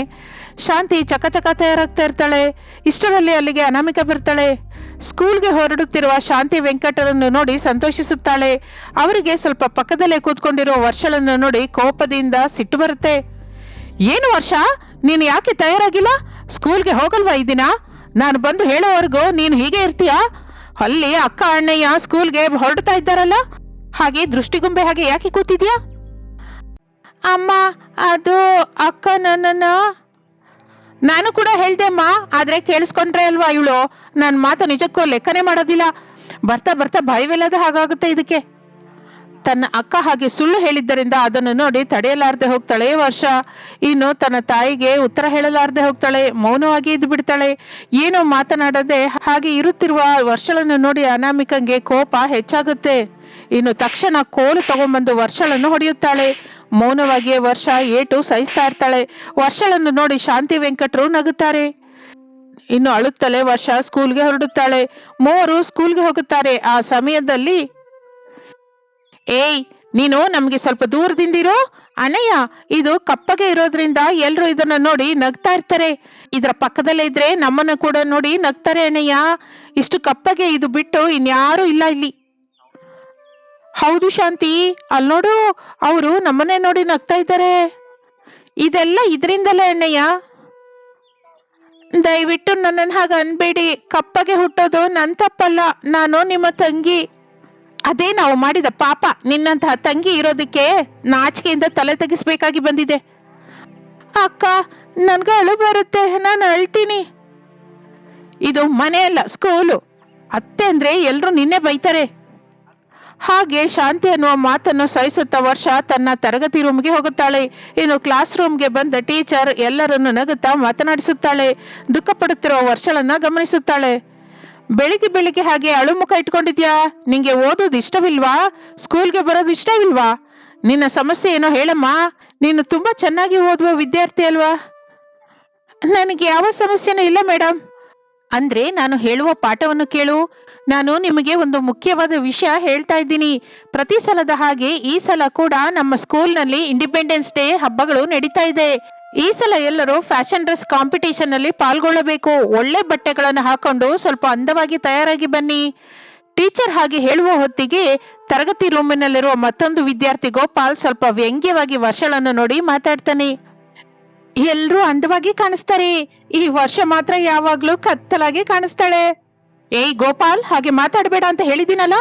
ಶಾಂತಿ ಚಕ ಚಕ ತಯಾರಾಗ್ತಾ ಇರ್ತಾಳೆ. ಇಷ್ಟರಲ್ಲಿ ಅಲ್ಲಿಗೆ ಅನಾಮಿಕ ಬರ್ತಾಳೆ. ಸ್ಕೂಲ್ಗೆ ಹೊರಡುತ್ತಿರುವ ಶಾಂತಿ ವೆಂಕಟರನ್ನು ನೋಡಿ ಸಂತೋಷಿಸುತ್ತಾಳೆ. ಅವರಿಗೆ ಸ್ವಲ್ಪ ಪಕ್ಕದಲ್ಲೇ ಕೂತ್ಕೊಂಡಿರೋ ವರ್ಷಗಳನ್ನು ನೋಡಿ ಕೋಪದಿಂದ ಸಿಟ್ಟು ಬರುತ್ತೆ. ಏನು ವರ್ಷ? ನೀನು ಯಾಕೆ ತಯಾರಾಗಿಲ್ಲ? ಸ್ಕೂಲ್ಗೆ ಹೋಗಲ್ವಾ ಈ ದಿನ? ನಾನು ಬಂದು ಹೇಳೋವರೆಗೂ ನೀನು ಹೀಗೆ ಇರ್ತೀಯಾ? ಅಲ್ಲಿ ಅಕ್ಕ ಅಣ್ಣಯ್ಯ ಸ್ಕೂಲ್ಗೆ ಹೊರಡ್ತಾ ಇದ್ದಾರಲ್ಲ? ಹಾಗೆ ದೃಷ್ಟಿಗುಂಬೆ ಹಾಗೆ ಯಾಕೆ ಕೂತಿದ್ಯಾ? ಅಮ್ಮ, ಅದು ಅಕ್ಕ ನನ್ನನ್ನ ನಾನು ಕೂಡ ಹೇಳ್ದೆ ಅಮ್ಮ, ಆದ್ರೆ ಕೇಳಿಸ್ಕೊಂಡ್ರೆ ಅಲ್ವಾ ಇವಳು? ನನ್ನ ಮಾತು ನಿಜಕ್ಕೂ ಲೆಕ್ಕನೆ ಮಾಡೋದಿಲ್ಲ. ಬರ್ತಾ ಬರ್ತಾ ಭಯವಿಲ್ಲದ ಹಾಗಾಗುತ್ತೆ ಇದಕ್ಕೆ. ತನ್ನ ಅಕ್ಕ ಹಾಗೆ ಸುಳ್ಳು ಹೇಳಿದ್ದರಿಂದ ಅದನ್ನು ನೋಡಿ ತಡೆಯಲಾರದೆ ಹೋಗ್ತಾಳೆ. ವರ್ಷ, ಇನ್ನು ತನ್ನ ತಾಯಿಗೆ ಉತ್ತರ ಹೇಳಲಾರದೆ ಹೋಗ್ತಾಳೆ, ಮೌನವಾಗಿ ಇದ್ದು ಬಿಡ್ತಾಳೆ. ಏನೋ ಮಾತನಾಡದೆ ಹಾಗೆ ಇರುತ್ತಿರುವ ವರ್ಷಗಳನ್ನು ನೋಡಿ ಅನಾಮಿಕಂಗೆ ಕೋಪ ಹೆಚ್ಚಾಗುತ್ತೆ. ಇನ್ನು ತಕ್ಷಣ ಕೋಲು ತಗೊಂಬಂದು ವರ್ಷಗಳನ್ನು ಹೊಡೆಯುತ್ತಾಳೆ. ಮೌನವಾಗಿಯೇ ವರ್ಷ ಏಟು ಸಹಿಸ್ತಾ ಇರ್ತಾಳೆ. ವರ್ಷಗಳನ್ನು ನೋಡಿ ಶಾಂತಿ ವೆಂಕಟರು ನಗುತ್ತಾರೆ. ಇನ್ನು ಅಳುತ್ತಲೇ ವರ್ಷ ಸ್ಕೂಲ್ಗೆ ಹೊರಡುತ್ತಾಳೆ. ಮೂವರು ಸ್ಕೂಲ್ಗೆ ಹೋಗುತ್ತಾರೆ. ಆ ಸಮಯದಲ್ಲಿ ಏಯ್, ನೀನು ನಮಗೆ ಸ್ವಲ್ಪ ದೂರದಿಂದಿರೋ ಅಣ್ಣಯ್ಯ ಇದು ಕಪ್ಪಗೆ ಇರೋದ್ರಿಂದ ಎಲ್ಲರೂ ಇದನ್ನ ನೋಡಿ ನಗ್ತಾ ಇರ್ತಾರೆ. ಇದರ ಪಕ್ಕದಲ್ಲೇ ಇದ್ರೆ ನಮ್ಮನ್ನ ಕೂಡ ನೋಡಿ ನಗ್ತಾರೆ ಅಣ್ಣಯ್ಯ ಇಷ್ಟು ಕಪ್ಪಗೆ ಇದು ಬಿಟ್ಟು ಇನ್ಯಾರೂ ಇಲ್ಲ ಇಲ್ಲಿ. ಹೌದು ಶಾಂತಿ ಅಲ್ಲಿ ನೋಡು, ಅವರು ನಮ್ಮನ್ನೇ ನೋಡಿ ನಗ್ತಾ ಇದ್ದಾರೆ. ಇದೆಲ್ಲ ಇದರಿಂದಲೇ ಅಣ್ಣಯ್ಯ ದಯವಿಟ್ಟು ನನ್ನನ್ನು ಹಾಗೆ ಅನ್ಬೇಡಿ. ಕಪ್ಪಗೆ ಹುಟ್ಟೋದು ನನ್ನ ತಪ್ಪಲ್ಲ. ನಾನು ನಿಮ್ಮ ತಂಗಿ. ಅದೇ ನಾವು ಮಾಡಿದ ಪಾಪ ನಿನ್ನಂತಹ ತಂಗಿ ಇರೋದಕ್ಕೆ ನಾಚಿಕೆಯಿಂದ ತಲೆ ತೆಗಿಸ್ಬೇಕಾಗಿ ಬಂದಿದೆ. ಅಕ್ಕ, ನನ್ಗೆ ಅಳು ಬರುತ್ತೆ, ನಾನು ಅಳ್ತೀನಿ. ಇದು ಮನೆಯಲ್ಲ ಸ್ಕೂಲು. ಅತ್ತೆ ಅಂದ್ರೆ ಎಲ್ಲರೂ ನಿನ್ನೆ ಬೈತಾರೆ. ಹಾಗೆ ಶಾಂತಿ ಅನ್ನುವ ಮಾತನ್ನು ಸಹಿಸುತ್ತಾ ವರ್ಷ ತನ್ನ ತರಗತಿ ರೂಮ್ಗೆ ಹೋಗುತ್ತಾಳೆ. ಇನ್ನು ಕ್ಲಾಸ್ ರೂಮ್ಗೆ ಬಂದ ಟೀಚರ್ ಎಲ್ಲರನ್ನು ನಗುತ್ತಾ ಮಾತನಾಡಿಸುತ್ತಾಳೆ. ದುಃಖ ಪಡುತ್ತಿರುವ ಗಮನಿಸುತ್ತಾಳೆ. ಬೆಳಿಗ್ಗೆ ಬೆಳಿಗ್ಗೆ ಹಾಗೆ ಅಳುಮುಖ ಇಟ್ಕೊಂಡಿದ್ಯಾ? ನಿಂಗೆ ಓದೋದು ಇಷ್ಟವಿಲ್ವಾ? ಸ್ಕೂಲ್ಗೆ ಬರೋದು ಇಷ್ಟವಿಲ್ವಾ? ನಿನ್ನ ಸಮಸ್ಯೆ ಏನೋ ಹೇಳಮ್ಮ. ನೀನು ತುಂಬಾ ಚೆನ್ನಾಗಿ ಓದುವ ವಿದ್ಯಾರ್ಥಿ ಅಲ್ವಾ? ನನಗೆ ಯಾವ ಸಮಸ್ಯೆನೂ ಇಲ್ಲ ಮೇಡಮ್ ಅಂದ್ರೆ ನಾನು ಹೇಳುವ ಪಾಠವನ್ನು ಕೇಳು. ನಾನು ನಿಮಗೆ ಒಂದು ಮುಖ್ಯವಾದ ವಿಷಯ ಹೇಳ್ತಾ ಇದ್ದೀನಿ. ಪ್ರತಿ ಸಲದ ಹಾಗೆ ಈ ಸಲ ಕೂಡ ನಮ್ಮ ಸ್ಕೂಲ್ನಲ್ಲಿ ಇಂಡಿಪೆಂಡೆನ್ಸ್ ಡೇ ಹಬ್ಬಗಳು ನಡೀತಾ ಇದೆ. ಈ ಸಲ ಎಲ್ಲರೂ ಫ್ಯಾಷನ್ ಡ್ರೆಸ್ ಕಾಂಪಿಟೇಷನ್ ಅಲ್ಲಿ ಪಾಲ್ಗೊಳ್ಳಬೇಕು. ಒಳ್ಳೆ ಬಟ್ಟೆಗಳನ್ನು ಹಾಕೊಂಡು ಸ್ವಲ್ಪ ಅಂದವಾಗಿ ತಯಾರಾಗಿ ಬನ್ನಿ. ಟೀಚರ್ ಹಾಗೆ ಹೇಳುವ ಹೊತ್ತಿಗೆ ತರಗತಿ ರೂಮಿನಲ್ಲಿರುವ ಮತ್ತೊಂದು ವಿದ್ಯಾರ್ಥಿ ಗೋಪಾಲ್ ಸ್ವಲ್ಪ ವ್ಯಂಗ್ಯವಾಗಿ ವರ್ಷಗಳನ್ನು ನೋಡಿ ಮಾತಾಡ್ತಾನೆ. ಎಲ್ಲರೂ ಅಂದವಾಗಿ ಕಾಣಿಸ್ತಾರೆ. ಈ ವರ್ಷ ಮಾತ್ರ ಯಾವಾಗ್ಲೂ ಕತ್ತಲಾಗಿ ಕಾಣಿಸ್ತಾಳೆ. ಏಯ್ ಗೋಪಾಲ್, ಹಾಗೆ ಮಾತಾಡಬೇಡ ಅಂತ ಹೇಳಿದಿನಲ್ಲ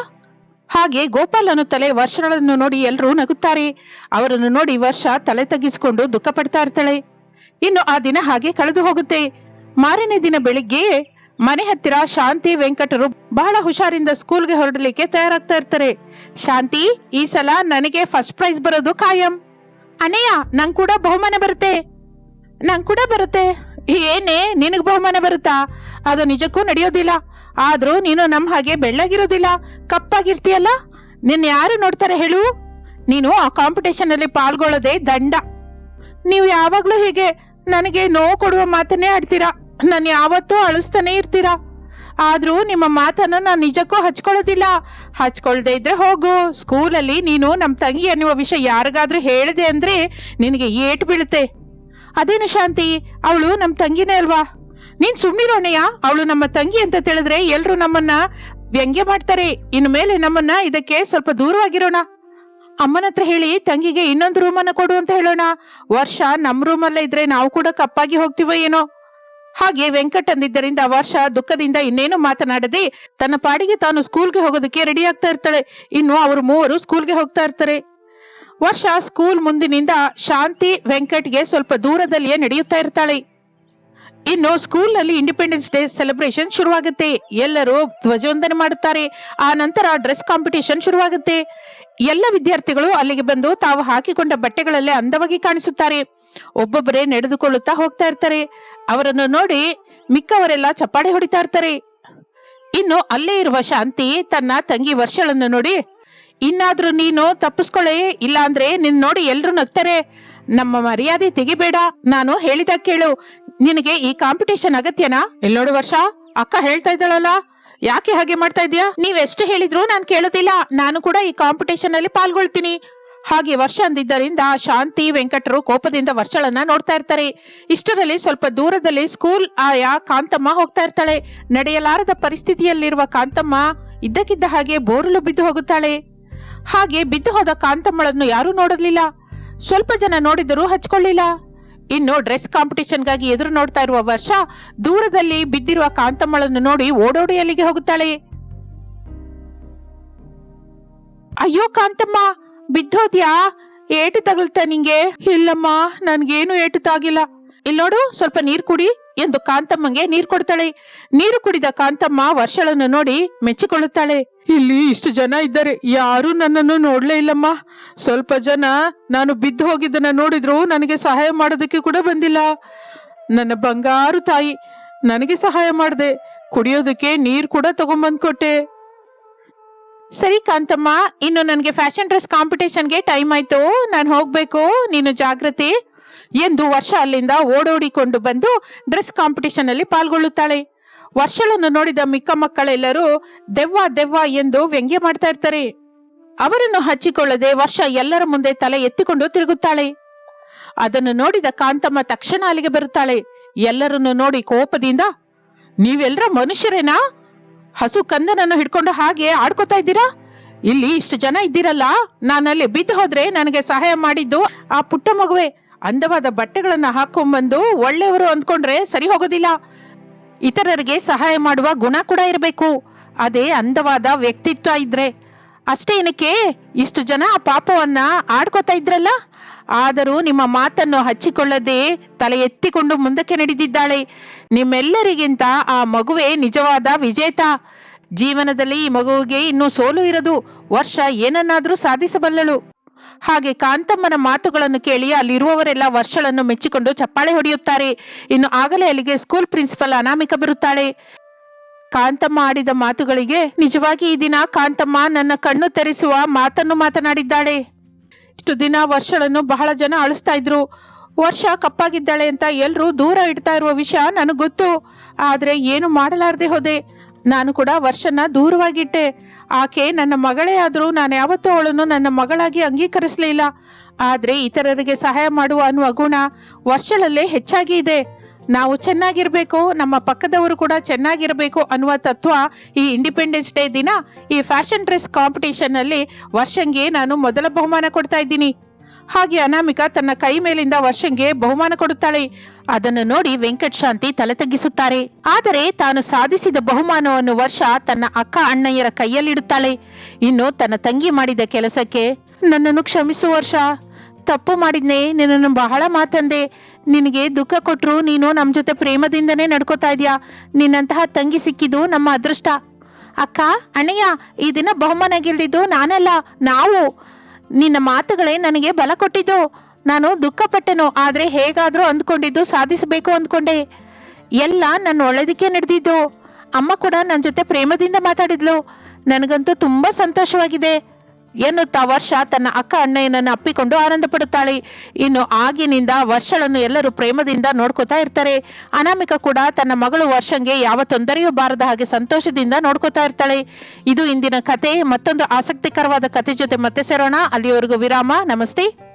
ಹಾಗೆ ಗೋಪಾಲನ ತಲೆ ವರ್ಷಗಳನ್ನು ನೋಡಿ ಎಲ್ಲರೂ ನಗುತ್ತಾರೆ. ಅವರನ್ನು ನೋಡಿ ವರ್ಷ ತಲೆ ತಗ್ಗಿಸಿಕೊಂಡು ದುಃಖ ಪಡ್ತಾ ಇರ್ತಾಳೆ. ಇನ್ನು ಆ ದಿನ ಹಾಗೆ ಕಳೆದು ಹೋಗುತ್ತೆ. ಮಾರನೇ ದಿನ ಬೆಳಿಗ್ಗೆ ಮನೆ ಹತ್ತಿರ ಶಾಂತಿ ವೆಂಕಟರು ಬಹಳ ಹುಷಾರಿಂದ ಸ್ಕೂಲ್ಗೆ ಹೊರಡಲಿಕ್ಕೆ ತಯಾರಾಗ್ತಾ ಇರ್ತಾರೆ. ಶಾಂತಿ, ಈ ಸಲ ನನಗೆ ಫಸ್ಟ್ ಪ್ರೈಸ್ ಬರೋದು ಕಾಯಂ. ಅನೆಯ ನಂಗೆ ಕೂಡ ಬಹುಮಾನ ಬರುತ್ತೆ. ನಂಗೆ ಕೂಡ ಬರುತ್ತೆ. ಏನೇ ನಿನಗೆ ಬಹುಮಾನ ಬರುತ್ತಾ? ಅದು ನಿಜಕ್ಕೂ ನಡೆಯೋದಿಲ್ಲ. ಆದರೂ ನೀನು ನಮ್ಮ ಹಾಗೆ ಬೆಳ್ಳಗಿರೋದಿಲ್ಲ. ಕಪ್ಪಾಗಿರ್ತೀಯಲ್ಲ? ನಿನ್ನ ಯಾರು ನೋಡ್ತಾರೆ ಹೇಳು? ನೀನು ಆ ಕಾಂಪಿಟೇಷನ್ ಅಲ್ಲಿ ಪಾಲ್ಗೊಳ್ಳೋದೇ ದಂಡ. ನೀವು ಯಾವಾಗಲೂ ಹೀಗೆ ನನಗೆ ನೋವು ಕೊಡುವ ಮಾತನ್ನೇ ಆಡ್ತೀರಾ? ನಾನು ಯಾವತ್ತೂ ಅಳಿಸ್ತಾನೆ ಇರ್ತೀರಾ? ಆದರೂ ನಿಮ್ಮ ಮಾತನ್ನು ನಾನು ನಿಜಕ್ಕೂ ಹಚ್ಕೊಳ್ಳೋದಿಲ್ಲ. ಹಚ್ಕೊಳ್ದೇ ಇದ್ರೆ ಹೋಗು. ಸ್ಕೂಲಲ್ಲಿ ನೀನು ನಮ್ಮ ತಂಗಿ ಅನ್ನುವ ವಿಷಯ ಯಾರಿಗಾದ್ರೂ ಹೇಳಿದೆ ಅಂದ್ರೆ ನಿನಗೆ ಏಟು ಬೀಳುತ್ತೆ. ಅದೇನು ಶಾಂತಿ? ಅವಳು ನಮ್ಮ ತಂಗಿನೇ ಅಲ್ವಾ? ನೀನು ಸುಮ್ನಿರೋಣಯ್ಯ ಅವಳು ನಮ್ಮ ತಂಗಿ ಅಂತ ತಿಳಿದ್ರೆ ಎಲ್ಲರೂ ನಮ್ಮನ್ನ ವ್ಯಂಗ್ಯ ಮಾಡ್ತಾರೆ. ಇನ್ನು ಮೇಲೆ ನಮ್ಮನ್ನ ಇದಕ್ಕೆ ಸ್ವಲ್ಪ ದೂರವಾಗಿರೋಣ. ಅಮ್ಮನ ಹತ್ರ ಹೇಳಿ ತಂಗಿಗೆ ಇನ್ನೊಂದು ರೂಮನ್ನ ಕೊಡು ಅಂತ ಹೇಳೋಣ. ವರ್ಷ ನಮ್ಮ ರೂಮಲ್ಲೇ ಇದ್ರೆ ನಾವು ಕೂಡ ಕಪ್ಪಾಗಿ ಹೋಗ್ತೀವೋ ಏನೋ? ಹಾಗೆ ವೆಂಕಟ್ ಅಂದಿದ್ದರಿಂದ ವರ್ಷ ದುಃಖದಿಂದ ಇನ್ನೇನು ಮಾತನಾಡದೆ ತನ್ನ ಪಾಡಿಗೆ ತಾನು ಸ್ಕೂಲ್ಗೆ ಹೋಗೋದಕ್ಕೆ ರೆಡಿ ಆಗ್ತಾ ಇರ್ತಾಳೆ. ಇನ್ನು ಅವರು ಮೂವರು ಸ್ಕೂಲ್ಗೆ ಹೋಗ್ತಾ ಇರ್ತಾರೆ. ವರ್ಷ ಸ್ಕೂಲ್ ಮುಂದಿನಿಂದ ಶಾಂತಿ ವೆಂಕಟ್ಗೆ ಸ್ವಲ್ಪ ದೂರದಲ್ಲಿಯೇ ನಡೆಯುತ್ತಾ ಇರ್ತಾಳೆ. ಇನ್ನು ಸ್ಕೂಲ್ನಲ್ಲಿ ಇಂಡಿಪೆಂಡೆನ್ಸ್ ಡೇ ಸೆಲೆಬ್ರೇಷನ್ ಶುರುವಾಗುತ್ತೆ. ಎಲ್ಲರೂ ಧ್ವಜವಂದನೆ ಮಾಡುತ್ತಾರೆ. ಆ ನಂತರ ಡ್ರೆಸ್ ಕಾಂಪಿಟೇಷನ್ ಶುರುವಾಗುತ್ತೆ. ಎಲ್ಲ ವಿದ್ಯಾರ್ಥಿಗಳು ಅಲ್ಲಿಗೆ ಬಂದು ತಾವು ಹಾಕಿಕೊಂಡ ಬಟ್ಟೆಗಳಲ್ಲೇ ಅಂದವಾಗಿ ಕಾಣಿಸುತ್ತಾರೆ. ಒಬ್ಬೊಬ್ಬರೇ ನಡೆದುಕೊಳ್ಳುತ್ತಾ ಹೋಗ್ತಾ ಇರ್ತಾರೆ. ಅವರನ್ನು ನೋಡಿ ಮಿಕ್ಕವರೆಲ್ಲ ಚಪ್ಪಾಳೆ ಹೊಡಿತಾ ಇರ್ತಾರೆ. ಇನ್ನು ಅಲ್ಲೇ ಇರುವ ಶಾಂತಿ ತನ್ನ ತಂಗಿ ವರ್ಷಳನ್ನು ನೋಡಿ ಇನ್ನಾದ್ರೂ ನೀನು ತಪ್ಪಿಸ್ಕೊಳ್ಳೆ ಇಲ್ಲ ಅಂದ್ರೆ ನಿನ್ ನೋಡಿ ಎಲ್ರು ನಗ್ತಾರೆ. ನಮ್ಮ ಮರ್ಯಾದೆ ತೆಗಿಬೇಡ. ನಾನು ಹೇಳಿದ ಕೇಳು. ನಿನಗೆ ಈ ಕಾಂಪಿಟೇಷನ್ ಅಗತ್ಯನಾ? ಎಲ್ಲೋಡು ವರ್ಷ, ಅಕ್ಕ ಹೇಳ್ತಾ ಇದ್ದಾಳಲ್ಲ. ಯಾಕೆ ಹಾಗೆ ಮಾಡ್ತಾ ಇದೀಯಾ ನೀವೆಷ್ಟು ಹೇಳಿದ್ರು ನಾನು ಕೇಳೋದಿಲ್ಲ. ನಾನು ಕೂಡ ಈ ಕಾಂಪಿಟೇಷನ್ ಅಲ್ಲಿ ಪಾಲ್ಗೊಳ್ತೀನಿ. ಹಾಗೆ ವರ್ಷ ಅಂದಿದ್ದರಿಂದ ಶಾಂತಿ, ವೆಂಕಟರು ಕೋಪದಿಂದ ವರ್ಷಳನ್ನ ನೋಡ್ತಾ ಇರ್ತಾರೆ. ಇಷ್ಟರಲ್ಲಿ ಸ್ವಲ್ಪ ದೂರದಲ್ಲಿ ಸ್ಕೂಲ್ ಆಯಾ ಕಾಂತಮ್ಮ ಹೋಗ್ತಾ ಇರ್ತಾಳೆ. ನಡೆಯಲಾರದ ಪರಿಸ್ಥಿತಿಯಲ್ಲಿರುವ ಕಾಂತಮ್ಮ ಇದ್ದಕ್ಕಿದ್ದ ಹಾಗೆ ಬೋರಲು ಬಿದ್ದು ಹೋಗುತ್ತಾಳೆ. ಹಾಗೆ ಬಿದ್ದು ಹೋದ ಕಾಂತಮ್ಮಳನ್ನು ಯಾರೂ ನೋಡಲಿಲ್ಲ ಸ್ವಲ್ಪ ಜನ ನೋಡಿದರೂ ಹಚ್ಕೊಳ್ಳಿಲ್ಲ. ಇನ್ನು ಡ್ರೆಸ್ ಕಾಂಪಿಟೇಷನ್ಗಾಗಿ ಎದುರು ನೋಡ್ತಾ ಇರುವ ವರ್ಷ ದೂರದಲ್ಲಿ ಬಿದ್ದಿರುವ ಕಾಂತಮ್ಮಳನ್ನು ನೋಡಿ ಓಡೋಡಿ ಅಲ್ಲಿಗೆ ಹೋಗುತ್ತಾಳೆ. ಅಯ್ಯೋ ಕಾಂತಮ್ಮ ಬಿದ್ದೋದ್ಯಾ ಏಟು ತಗಲ್ತಾ ನಿಂಗೆ? ಇಲ್ಲಮ್ಮ, ನನ್ಗೇನು ಏಟು ತಾಗಿಲ್ಲ. ಇಲ್ಲೋಡು ಸ್ವಲ್ಪ ನೀರು ಕುಡಿ. ಎಂದು ಕಾಂತಮ್ಮಂಗೆ ನೀರು ಕೊಡ್ತಾಳೆ. ನೀರು ಕುಡಿದ ಕಾಂತಮ್ಮ ವರ್ಷಳನ್ನು ನೋಡಿ ಮೆಚ್ಚಿಕೊಳ್ಳುತ್ತಾಳೆ. ಇಲ್ಲಿ ಇಷ್ಟು ಜನ ಇದ್ದಾರೆ. ಯಾರೂ ನನ್ನನ್ನು ನೋಡ್ಲೇ ಇಲ್ಲಮ್ಮ. ಸ್ವಲ್ಪ ಜನ ನಾನು ಬಿದ್ದು ಹೋಗಿದ್ದನ್ನ ನೋಡಿದ್ರು ನನಗೆ ಸಹಾಯ ಮಾಡೋದಕ್ಕೆ ಕೂಡ ಬಂದಿಲ್ಲ. ನನ್ನ ಬಂಗಾರು ತಾಯಿ ನನಗೆ ಸಹಾಯ ಮಾಡಿದೆ. ಕುಡಿಯೋದಕ್ಕೆ ನೀರು ಕೂಡ ತಗೊಂಬಂದ್ ಕೊಟ್ಟೆ ಸರಿ ಕಾಂತಮ್ಮ, ಇನ್ನು ನನಗೆ ಫ್ಯಾಷನ್ ಡ್ರೆಸ್ ಕಾಂಪಿಟೇಷನ್ಗೆ ಟೈಮ್ ಆಯ್ತು. ನಾನು ಹೋಗ್ಬೇಕು. ನೀನು ಜಾಗ್ರತೆ. ಎಂದು ವರ್ಷ ಅಲ್ಲಿಂದ ಓಡೋಡಿಕೊಂಡು ಬಂದು ಡ್ರೆಸ್ ಕಾಂಪಿಟೇಷನ್ ಅಲ್ಲಿ ಪಾಲ್ಗೊಳ್ಳುತ್ತಾಳೆ. ವರ್ಷಳನ್ನು ನೋಡಿದ ಮಿಕ್ಕ ಮಕ್ಕಳೆಲ್ಲರೂ ದೆವ್ವ ದೆವ್ವ ಎಂದು ವ್ಯಂಗ್ಯ ಮಾಡ್ತಾ ಇರ್ತಾರೆ. ಅವರನ್ನು ಹಚ್ಚಿಕೊಳ್ಳದೆ ವರ್ಷ ಎಲ್ಲರ ಮುಂದೆ ತಲೆ ಎತ್ತಿಕೊಂಡು ತಿರುಗುತ್ತಾಳೆ. ಅದನ್ನು ನೋಡಿದ ಕಾಂತಮ್ಮ ತಕ್ಷಣ ಅಲ್ಲಿಗೆ ಬರುತ್ತಾಳೆ. ಎಲ್ಲರನ್ನು ನೋಡಿ ಕೋಪದಿಂದ ನೀವೆಲ್ಲರ ಮನುಷ್ಯರೇನಾ? ಹಸು ಕಂದನನ್ನು ಹಿಡ್ಕೊಂಡು ಹಾಗೆ ಆಡ್ಕೋತಾ ಇದ್ದೀರಾ? ಇಲ್ಲಿ ಇಷ್ಟು ಜನ ಇದ್ದೀರಲ್ಲ, ನಾನಲ್ಲಿ ಬಿದ್ದು ಹೋದ್ರೆ ನನಗೆ ಸಹಾಯ ಮಾಡಿದ್ದು ಆ ಪುಟ್ಟ ಮಗುವೆ. ಅಂದವಾದ ಬಟ್ಟೆಗಳನ್ನು ಹಾಕೊಂಡ್ಬಂದು ಒಳ್ಳೆಯವರು ಅಂದ್ಕೊಂಡ್ರೆ ಸರಿ ಹೋಗೋದಿಲ್ಲ. ಇತರರಿಗೆ ಸಹಾಯ ಮಾಡುವ ಗುಣ ಕೂಡ ಇರಬೇಕು. ಅದೇ ಅಂದವಾದ ವ್ಯಕ್ತಿತ್ವ ಇದ್ರೆ. ಅಷ್ಟೇ ಏನಕ್ಕೆ? ಇಷ್ಟು ಜನ ಆ ಪಾಪವನ್ನ ಆಡ್ಕೋತಾ ಇದ್ರಲ್ಲ? ಆದರೂ ನಿಮ್ಮ ಮಾತನ್ನು ಹಚ್ಚಿಕೊಳ್ಳದೆ ತಲೆ ಎತ್ತಿಕೊಂಡು ಮುಂದಕ್ಕೆ ನಡೆದಿದ್ದಾಳೆ. ನಿಮ್ಮೆಲ್ಲರಿಗಿಂತ ಆ ಮಗುವೆ ನಿಜವಾದ ವಿಜೇತ. ಜೀವನದಲ್ಲಿ ಈ ಮಗುವಿಗೆ ಇನ್ನೂ ಸೋಲು ಇರದು. ವರ್ಷ ಏನನ್ನಾದರೂ ಸಾಧಿಸಬಲ್ಲಳು. ಹಾಗೆ ಕಾಂತಮ್ಮನ ಮಾತುಗಳನ್ನು ಕೇಳಿ ಅಲ್ಲಿರುವವರೆಲ್ಲ ವರ್ಷಳನ್ನು ಮೆಚ್ಚಿಕೊಂಡು ಚಪ್ಪಾಳೆ ಹೊಡೆಯುತ್ತಾರೆ. ಇನ್ನು ಆಗಲೇ ಅಲ್ಲಿಗೆ ಸ್ಕೂಲ್ ಪ್ರಿನ್ಸಿಪಲ್ ಅನಾಮಿಕ ಬರುತ್ತಾಳೆ. ಕಾಂತಮ್ಮ ಆಡಿದ ಮಾತುಗಳಿಗೆ ನಿಜವಾಗಿ ಈ ದಿನ ಕಾಂತಮ್ಮ ನನ್ನ ಕಣ್ಣು ತೆರೆಸುವ ಮಾತನ್ನು ಮಾತನಾಡಿದ್ದಾಳೆ. ಇಷ್ಟು ದಿನ ವರ್ಷಳನ್ನು ಬಹಳ ಜನ ಅಳಿಸ್ತಾ ಇದ್ರು. ವರ್ಷ ಕಪ್ಪಾಗಿದ್ದಾಳೆ ಅಂತ ಎಲ್ಲರೂ ದೂರ ಇಡ್ತಾ ಇರುವ ವಿಷಯ ನನಗೆ ಗೊತ್ತು. ಆದರೆ ಏನು ಮಾಡಲಾರದೆ ಹೋದೆ. ನಾನು ಕೂಡ ವರ್ಷನ ದೂರವಾಗಿಟ್ಟೆ. ಆಕೆ ನನ್ನ ಮಗಳೇ ಆದರೂ ನಾನು ಯಾವತ್ತೂ ಅವಳನ್ನು ನನ್ನ ಮಗಳಾಗಿ ಅಂಗೀಕರಿಸಲಿಲ್ಲ. ಆದರೆ ಇತರರಿಗೆ ಸಹಾಯ ಮಾಡುವ ಅನ್ನುವ ಗುಣ ವರ್ಷಗಳಲ್ಲೇ ಹೆಚ್ಚಾಗಿ ಇದೆ. ನಾವು ಚೆನ್ನಾಗಿರಬೇಕು, ನಮ್ಮ ಪಕ್ಕದವರು ಕೂಡ ಚೆನ್ನಾಗಿರಬೇಕು ಅನ್ನುವ ತತ್ವ ಈ ಇಂಡಿಪೆಂಡೆನ್ಸ್ ಡೇ ದಿನ ಈ ಫ್ಯಾಷನ್ ಡ್ರೆಸ್ ಕಾಂಪಿಟೇಷನ್ನಲ್ಲಿ ವರ್ಷಂಗೆ ನಾನು ಮೊದಲ ಬಹುಮಾನ ಕೊಡ್ತಾ ಇದ್ದೀನಿ. ಹಾಗೆ ಅನಾಮಿಕಾ ತನ್ನ ಕೈ ಮೇಲಿಂದ ವರ್ಷಂಗೆ ಬಹುಮಾನ ಕೊಡುತ್ತಾಳೆ. ಅದನ್ನು ನೋಡಿ ವೆಂಕಟ್ ಶಾಂತಿ ತಲೆ ತಗ್ಗಿಸುತ್ತಾರೆ. ಆದರೆ ತಾನು ಸಾಧಿಸಿದ ಬಹುಮಾನವನ್ನು ವರ್ಷ ತನ್ನ ಅಕ್ಕ ಅಣ್ಣಯ್ಯರ ಕೈಯಲ್ಲಿಡುತ್ತಾಳೆ. ಇನ್ನು ತನ್ನ ತಂಗಿ ಮಾಡಿದ ಕೆಲಸಕ್ಕೆ ನನ್ನನ್ನು ಕ್ಷಮಿಸು ವರ್ಷ. ತಪ್ಪು ಮಾಡಿದ್ನೆ, ನಿನ್ನನ್ನು ಬಹಳ ಮಾತಂದೆ. ನಿನಗೆ ದುಃಖ ಕೊಟ್ಟರು ನೀನು ನಮ್ಮ ಜೊತೆ ಪ್ರೇಮದಿಂದನೇ ನಡ್ಕೋತಾ ಇದೀಯಾ? ನಿನ್ನಂತಹ ತಂಗಿ ಸಿಕ್ಕಿದ್ದು ನಮ್ಮ ಅದೃಷ್ಟ. ಅಕ್ಕ, ಅಣ್ಣಯ್ಯ, ಈ ದಿನ ಬಹುಮಾನ ಗೆಲ್ದಿದ್ದು ನಾನಲ್ಲ, ನಾವು. ನಿನ್ನ ಮಾತುಗಳೇ ನನಗೆ ಬಲ ಕೊಟ್ಟಿದ್ದು. ನಾನು ದುಃಖಪಟ್ಟೆನು, ಆದರೆ ಹೇಗಾದರೂ ಅಂದ್ಕೊಂಡಿದ್ದು ಸಾಧಿಸಬೇಕು ಅಂದ್ಕೊಂಡೆ. ಎಲ್ಲ ನನ್ನ ಒಳ್ಳೆದಕ್ಕೆ ನಡೆದಿದ್ದು. ಅಮ್ಮ ಕೂಡ ನನ್ನ ಜೊತೆ ಪ್ರೇಮದಿಂದ ಮಾತಾಡಿದ್ಲು. ನನಗಂತೂ ತುಂಬ ಸಂತೋಷವಾಗಿದೆ. ಎನ್ನುತ್ತಾ ವರ್ಷ ತನ್ನ ಅಕ್ಕ ಅಣ್ಣಯ್ಯನನ್ನು ಅಪ್ಪಿಕೊಂಡು ಆನಂದ ಪಡುತ್ತಾಳೆ ಇನ್ನು ಆಗಿನಿಂದ ವರ್ಷಳನ್ನು ಎಲ್ಲರೂ ಪ್ರೇಮದಿಂದ ನೋಡ್ಕೋತಾ ಇರ್ತಾರೆ. ಅನಾಮಿಕ ಕೂಡ ತನ್ನ ಮಗಳು ವರ್ಷಂಗೆ ಯಾವ ತೊಂದರೆಯೂ ಬಾರದ ಹಾಗೆ ಸಂತೋಷದಿಂದ ನೋಡ್ಕೋತಾ ಇರ್ತಾಳೆ. ಇದು ಇಂದಿನ ಕತೆ. ಮತ್ತೊಂದು ಆಸಕ್ತಿಕರವಾದ ಕತೆ ಜೊತೆ ಮತ್ತೆ ಸೇರೋಣ. ಅಲ್ಲಿಯವರೆಗೂ ವಿರಾಮ. ನಮಸ್ತೆ.